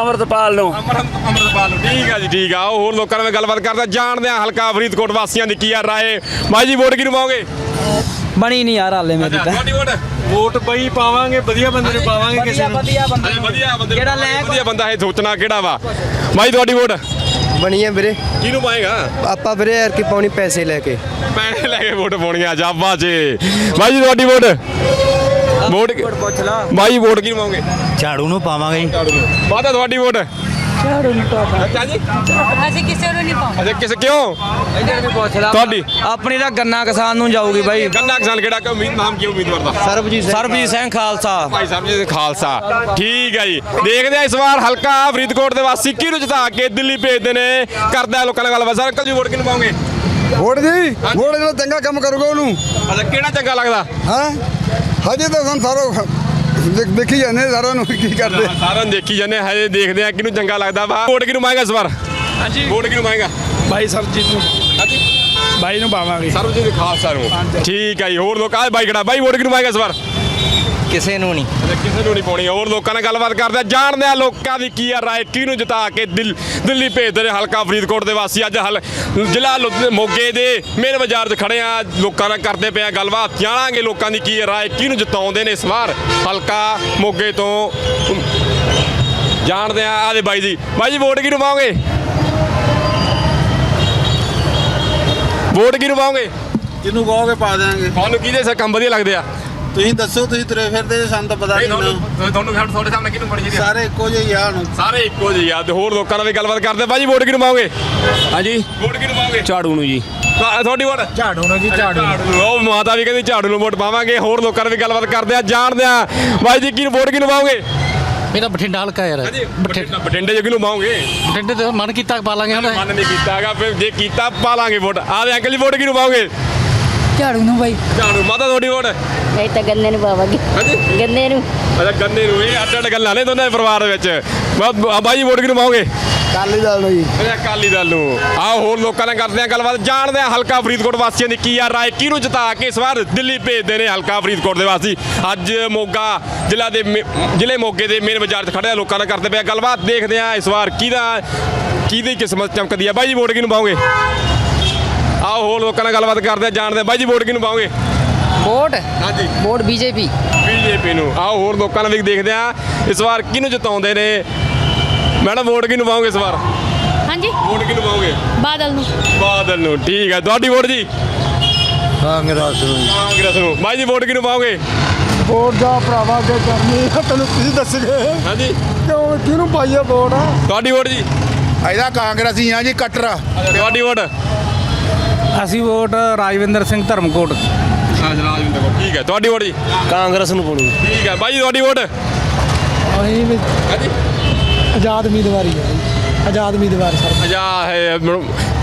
F: ਅਮਰਤਪਾਲ ਨੂੰ।
A: ਅਮਰਤ ਅਮਰਤਪਾਲ ਨੂੰ। ਠੀਕ ਆ ਜੀ ਠੀਕ ਆ। ਉਹ ਹੋਰ ਲੋਕਾਂ ਨਾਲ ਗੱਲਬਾਤ ਕਰਦਾ ਜਾਣਦੇ ਆ ਹਲਕਾ ਫਰੀਦਕੋਟ ਵਾਸੀਆਂ ਦੀ ਕੀ ਆ ਰਾਏ। ਬਾਈ ਜੀ ਵੋਟ ਕਿਹਨੂੰ ਪਾਓਗੇ?
H: ਬਣੀ ਨਹੀਂ ਯਾਰ ਹਾਲੇ ਮੇਰੀ ਤਾਂ।
A: ਤੁਹਾਡੀ ਵੋਟ?
I: ਵੋਟ ਬਈ ਪਾਵਾਂਗੇ ਵਧੀਆ ਬੰਦੇ ਨੂੰ ਪਾਵਾਂਗੇ ਕਿਸੇ ਨੂੰ।
H: ਵਧੀਆ ਬੰਦਾ
A: ਅਰੇ ਵਧੀਆ ਬੰਦੇ
H: ਜਿਹੜਾ ਲੈ
A: ਵਧੀਆ ਬੰਦਾ ਇਹ ਸੋਚਣਾ ਕਿਹੜਾ ਵਾ? ਬਾਈ ਤੁਹਾਡੀ ਵੋਟ?
H: ਬਣੀ ਹੈ ਵੀਰੇ।
A: ਕਿਹਨੂੰ ਪਾਏਗਾ?
H: ਆਪਾਂ ਵੀਰੇ ਯਾਰ ਕੀ ਪਾਉਣੀ ਪੈਸੇ ਲੈ ਕੇ।
A: ਮੈਂ ਲੈ ਕੇ ਵੋਟ ਪਾਉਣੀਆਂ ਜਾਬਾ 'ਚ। ਬਾਈ ਜੀ ਤੁਹਾਡੀ ਵੋਟ? ਵੋਟ
H: ਪੁੱਛ ਲਾ।
A: ਬਾਈ ਵੋਟ ਕਿਹਨੂੰ ਪਾਓਗੇ?
I: ਝਾੜੂ ਨੂੰ ਪਾਵਾਂਗੇ
A: ਮਾਤਾ ਤੁਹਾਡੀ ਵੋਟ।
O: ਝਾੜੂ ਨਹੀਂ ਪਾਉਂਦਾ?
A: ਅੱਛਾ ਜੀ।
O: ਅਸੀਂ ਕਿਸੇ ਨੂੰ ਨਹੀਂ ਪਾਉਂਦੇ।
A: ਅੱਛਾ ਕਿਸ ਕਿਉਂ?
H: ਇੱਧਰ ਵੀ ਪੁੱਛ ਲਾ।
A: ਤੁਹਾਡੀ।
H: ਆਪਣੀ ਤਾਂ ਗੰਨਾ ਕਿਸਾਨ ਨੂੰ ਜਾਊਗੀ ਬਾਈ।
A: ਗੰਨਾ ਕਿਸਾਨ ਕਿਹੜਾ ਕਿ ਉਮੀਦ ਨਾਮ ਕੀ ਉਮੀਦਵਾਰ ਦਾ?
H: ਸਰਬਜੀਤ ਸਰਬਜੀਤ ਸਿੰਘ ਖਾਲਸਾ।
A: ਭਾਈ ਸਾਹਿਬ ਜੀ ਖਾਲਸਾ। ਠੀਕ ਹੈ ਜੀ। ਦੇਖਦੇ ਆ ਇਸ ਵਾਰ ਹਲਕਾ ਫਰੀਦਕੋਟ ਦੇ ਵਾਸੀ ਕਿਹਨੂੰ ਜਿਤਾ ਕੇ ਦਿੱਲੀ ਭੇਜਦੇ ਨੇ। ਕਰਦਾ ਲੋਕਾਂ ਨਾਲ ਗੱਲਬਾਤ। ਸਰ ਅੰਕਲ ਜੀ ਵੋਟ ਕਿਹਨੂੰ ਪਾਓਗੇ
E: ਵੋਟ ਜੀ? ਵੋਟ ਜਿਹੜਾ ਚੰਗਾ ਕੰਮ ਕਰੂਗਾ ਉਹਨੂੰ।
A: ਅੱਛਾ ਕਿਹੜਾ ਚੰਗਾ ਲੱਗਦਾ?
E: ਹਾਂ? ਹਜੇ ਤਾਂ ਸਾਨੂੰ ਸਾਰਾ ਦੇਖ- ਦੇਖੀ ਜਾਂਦੇ ਸਾਰਿਆਂ ਨੂੰ ਕੀ ਕਰਦੇ।
A: ਸਾਰਿਆਂ ਨੂੰ ਦੇਖੀ ਜਾਂਦੇ ਹਾਂ, ਹਜੇ ਦੇਖਦੇ ਆ ਕਿਹਨੂੰ ਚੰਗਾ ਲੱਗਦਾ ਵਾ। ਵੋਟ ਕਿਹਨੂੰ ਪਾਏਗਾ ਇਸ ਵਾਰ? ਹਾਂਜੀ। ਵੋਟ ਕਿਹਨੂੰ ਪਾਏਗਾ?
I: ਬਾਈ ਸਰਜੀਤ ਨੂੰ।
A: ਹਾਂਜੀ।
I: ਬਾਈ ਨੂੰ ਪਾਵਾਂਗੇ।
A: ਸਰਬਜੀਤ ਖਾਲਸਾ ਨੂੰ। ਠੀਕ ਹੈ ਜੀ ਹੋਰ ਲੋਕ ਆ ਬਾਈ ਖੜਾ। ਬਾਈ ਵੋਟ ਕਿਹਨੂੰ ਪਾਏਗਾ ਇਸ ਵਾਰ?
H: ਕਿਸੇ ਨੂੰ ਨਹੀਂ।
A: ਅੱਛਾ ਕਿਸੇ ਨੂੰ ਨਹੀਂ ਪਾਉਣੀ ਹੋਰ ਲੋਕਾਂ ਨਾਲ ਗੱਲਬਾਤ ਕਰਦੇ ਆ। ਜਾਣਦੇ ਆ ਲੋਕਾਂ ਦੀ ਕੀ ਆ ਰਾਏ ਕਿਹਨੂੰ ਜਿਤਾ ਕੇ ਦਿਲ ਦਿੱਲੀ ਭੇਜਦੇ ਨੇ ਹਲਕਾ ਫਰੀਦਕੋਟ ਦੇ ਵਾਸੀ। ਅੱਜ ਹਲ ਜ਼ਿਲ੍ਹਾ ਲੁਧ- ਮੋਗੇ ਦੇ ਮੇਨ ਬਾਜ਼ਾਰ 'ਚ ਖੜੇ ਆ। ਲੋਕਾਂ ਨਾਲ ਕਰਦੇ ਪਏ ਆ ਗੱਲਬਾਤ। ਜਾਣਾਂਗੇ ਲੋਕਾਂ ਦੀ ਕੀ ਆ ਰਾਏ ਕਿਹਨੂੰ ਜਿਤਾਉਂਦੇ ਨੇ ਇਸ ਵਾਰ ਹਲਕਾ ਮੋਗੇ ਤੋਂ। ਜਾਣਦੇ ਆ ਆਦੇ ਬਾਈ ਜੀ। ਬਾਈ ਜੀ ਵੋਟ ਕਿਹਨੂੰ ਪਾਓਗੇ? ਵੋਟ ਕਿਹਨੂੰ ਪਾਓਗੇ?
E: ਜਿਹਨੂੰ ਕਹੋਗੇ ਪਾ ਦੇਾਂਗੇ
A: ਤੁਹਾਨੂੰ ਕਿਹਦੇ ਸੇ ਕੰਮ ਵਧੀਆ ਲੱਗਦੇ ਆ?
E: ਤੁਸੀਂ ਦੱਸੋ ਤੁਸੀਂ ਤੁਰੇ ਫਿਰਦੇ ਜੇ ਸਾਨੂੰ ਤਾਂ ਪਤਾ ਨਹੀਂ
A: ਤੁਹਾਨੂੰ ਤੁਹਾਨੂੰ ਤੁਹਾਡੇ ਸਾਹਮਣੇ ਕਿਹਨੂੰ ਬੜੀ ਜੀ
E: ਸਾਰੇ ਇੱਕੋ ਜਿਹੇ ਹੀ ਆ ਹੁਣ।
A: ਸਾਰੇ ਇੱਕੋ ਜਿਹੇ ਆ ਤੇ ਹੋਰ ਲੋਕਾਂ ਨਾਲ ਵੀ ਗੱਲਬਾਤ ਕਰਦੇ ਬਾਜੀ ਵੋਟ ਕਿਹਨੂੰ ਪਾਓਗੇ? ਹਾਂਜੀ। ਵੋਟ ਕਿਹਨੂੰ ਪਾਓਗੇ?
F: ਝਾੜੂ ਨੂੰ ਜੀ।
A: ਤੁਹਾ- ਤੁਹਾਡੀ ਵੋਟ?
I: ਝਾੜੂ ਨੂੰ ਜੀ ਝਾੜੂ
A: ਨੂੰ। ਉਹ ਮਾਤਾ ਵੀ ਕਹਿੰਦੀ ਝਾੜੂ ਨੂੰ ਵੋਟ ਪਾਵਾਂਗੇ ਹੋਰ ਲੋਕਾਂ ਨਾਲ ਵੀ ਗੱਲਬਾਤ ਕਰਦੇ ਆ ਜਾਣਦੇ ਆ। ਬਾਈ ਜੀ ਕਿਹਨੂੰ ਵੋਟ ਕਿਹਨੂੰ ਪਾਓਗੇ?
C: ਮੇਰਾ ਬਠਿੰਡਾ ਹਲਕਾ ਯਾਰ।
A: ਬਠਿੰਡਾ ਬਠਿੰਡੇ ਜੀ ਕਿਹਨੂੰ ਪਾਓਗੇ?
C: ਬਠਿੰਡੇ ਤੇ ਮਨ ਕੀਤਾ ਪਾ ਲਾਂਗੇ ਹੁਣ
A: ਮਨ ਨਹੀਂ ਕੀਤਾਗਾ ਫਿਰ ਜੇ ਕੀਤਾ ਪਾ ਲਾਂਗੇ ਵੋਟ। ਆਦੇ ਅੰਕਲ ਜੀ ਵੋਟ ਕਿਹਨੂੰ ਪਾਓਗੇ?
O: ਝਾੜੂ ਨੂੰ ਬਾਈ।
A: ਝਾੜੂ ਮਾਤਾ ਤੁਹਾਡੀ ਵੋਟ?
O: ਇਹ ਤਾਂ ਗੰਨੇ ਨੂੰ ਪਾਵਾਂਗੇ।
A: ਹਾਂਜੀ?
O: ਗੰਨੇ ਨੂੰ।
A: ਅੱਛਾ ਗੰਨੇ ਨੂੰ। ਇਹ ਅੱਡ ਅੱਡ ਗੱਲਾਂ ਨੇ ਦੋਨਾਂ ਦੇ ਪਰਿਵਾਰ ਦੇ ਵਿੱਚ। ਬਾ- ਬਾਈ ਜੀ ਵੋਟ ਕਿਹਨੂੰ ਪਾਓਗੇ?
E: ਕਾਲੀ ਦਾਲ ਨੂੰ ਜੀ।
A: ਇਹ ਅਕਾਲੀ ਦਲ ਨੂੰ। ਆਓ ਹੋਰ ਲੋਕਾਂ ਨਾਲ ਕਰਦੇ ਆ ਗੱਲਬਾਤ। ਜਾਣਦੇ ਆ ਹਲਕਾ ਫਰੀਦਕੋਟ ਵਾਸੀਆਂ ਦੀ ਕੀ ਆ। ਰਾਏ ਕਿਹਨੂੰ ਜਿਤਾ ਕੇ ਇਸ ਵਾਰ ਦਿੱਲੀ ਭੇਜਦੇ ਨੇ ਹਲਕਾ ਫਰੀਦਕੋਟ ਦੇ ਵਾਸੀ? ਅੱਜ ਮੋਗਾ ਜ਼ਿਲ੍ਹਾ ਦੇ ਮੇ- ਜ਼ਿਲ੍ਹੇ ਮੋਗੇ ਦੇ ਮੇਨ ਬਾਜ਼ਾਰ 'ਚ ਖੜੇ ਆ ਲੋਕਾਂ ਨਾਲ ਕਰਦੇ ਪਏ ਆ ਗੱਲਬਾਤ। ਦੇਖਦੇ ਆ ਇਸ ਵਾਰ ਕਿਹਦਾ ਕਿਹਦੀ ਕਿਸਮਤ ਚਮਕਦੀ ਆ। ਬਾਈ ਜੀ ਵੋਟ ਕਿਹਨੂੰ ਪਾਓਗੇ? ਆਓ ਹੋਰ ਲੋਕਾਂ ਨਾਲ ਗੱਲਬਾਤ ਕਰਦੇ ਆ ਜਾਣਦੇ ਆ। ਬਾਈ ਜੀ ਵੋਟ ਕਿਹਨੂੰ ਪਾਓਗੇ?
C: ਵੋਟ?
A: ਹਾਂਜੀ।
C: Vote BJP.
A: ਬੀਜੇਪੀ ਨੂੰ। ਆਓ ਹੋਰ ਲੋਕਾਂ ਨਾਲ ਵੀ ਦੇਖਦੇ ਆ। ਇਸ ਵਾਰ ਕਿਹਨੂੰ ਜਿਤਾਉਂਦੇ ਨੇ? ਮੈਡਮ ਵੋਟ ਕਿਹਨੂੰ ਪਾਓਗੇ ਇਸ ਵਾਰ?
O: ਹਾਂਜੀ।
A: ਵੋਟ ਕਿਹਨੂੰ ਪਾਓਗੇ?
O: ਬਾਦਲ ਨੂੰ।
A: ਬਾਦਲ ਨੂੰ। ਠੀਕ ਹੈ ਤੁਹਾਡੀ ਵੋਟ ਜੀ?
E: ਕਾਂਗਰਸ ਨੂੰ
A: ਕਾਂਗਰਸ ਨੂੰ। ਬਾਈ ਜੀ ਵੋਟ ਕਿਹਨੂੰ ਪਾਓਗੇ?
E: ਵੋਟ ਦਾ ਭਰਾਵਾ ਅੱਗੇ ਕਰਨੀ ਤੈਨੂੰ ਤੁਸੀਂ ਦੱਸ ਗਏ।
A: ਹਾਂਜੀ।
E: ਕਿਉਂ ਕਿਹਨੂੰ ਪਾਈਏ ਵੋਟ?
A: ਤੁਹਾਡੀ ਵੋਟ ਜੀ?
E: ਇਹਦਾ ਕਾਂਗਰਸੀ ਆ ਜੀ ਕਟਰਾ।
A: ਤੁਹਾਡੀ ਵੋਟ?
H: ਅਸੀਂ ਵੋਟ ਰਾਜਵਿੰਦਰ ਸਿੰਘ ਧਰਮਕੋਟ।
A: ਰਾਜਵਿੰਦਰ ਕੋਲ ਠੀਕ ਹੈ ਤੁਹਾਡੀ ਵੋਟ ਜੀ?
H: ਕਾਂਗਰਸ ਨੂੰ ਪਾਉਣੀ।
A: ਠੀਕ ਹੈ ਬਾਈ ਜੀ ਤੁਹਾਡੀ ਵੋਟ? ਹਾਂਜੀ?
C: ਆਜ਼ਾਦ ਉਮੀਦਵਾਰੀ ਹੈ ਆਜ਼ਾਦ ਉਮੀਦਵਾਰ ਸਰ।
A: ਅਜਾ ਹੈ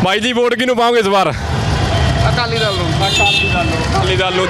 A: ਬਾਈ ਜੀ ਵੋਟ ਕਿਹਨੂੰ ਪਾਓਗੇ ਇਸ ਵਾਰ?
C: ਅਕਾਲੀ ਦਲ ਨੂੰ
A: ਅਕਾਲੀ ਦਲ ਨੂੰ। ਅਕਾਲੀ ਦਲ ਨੂੰ।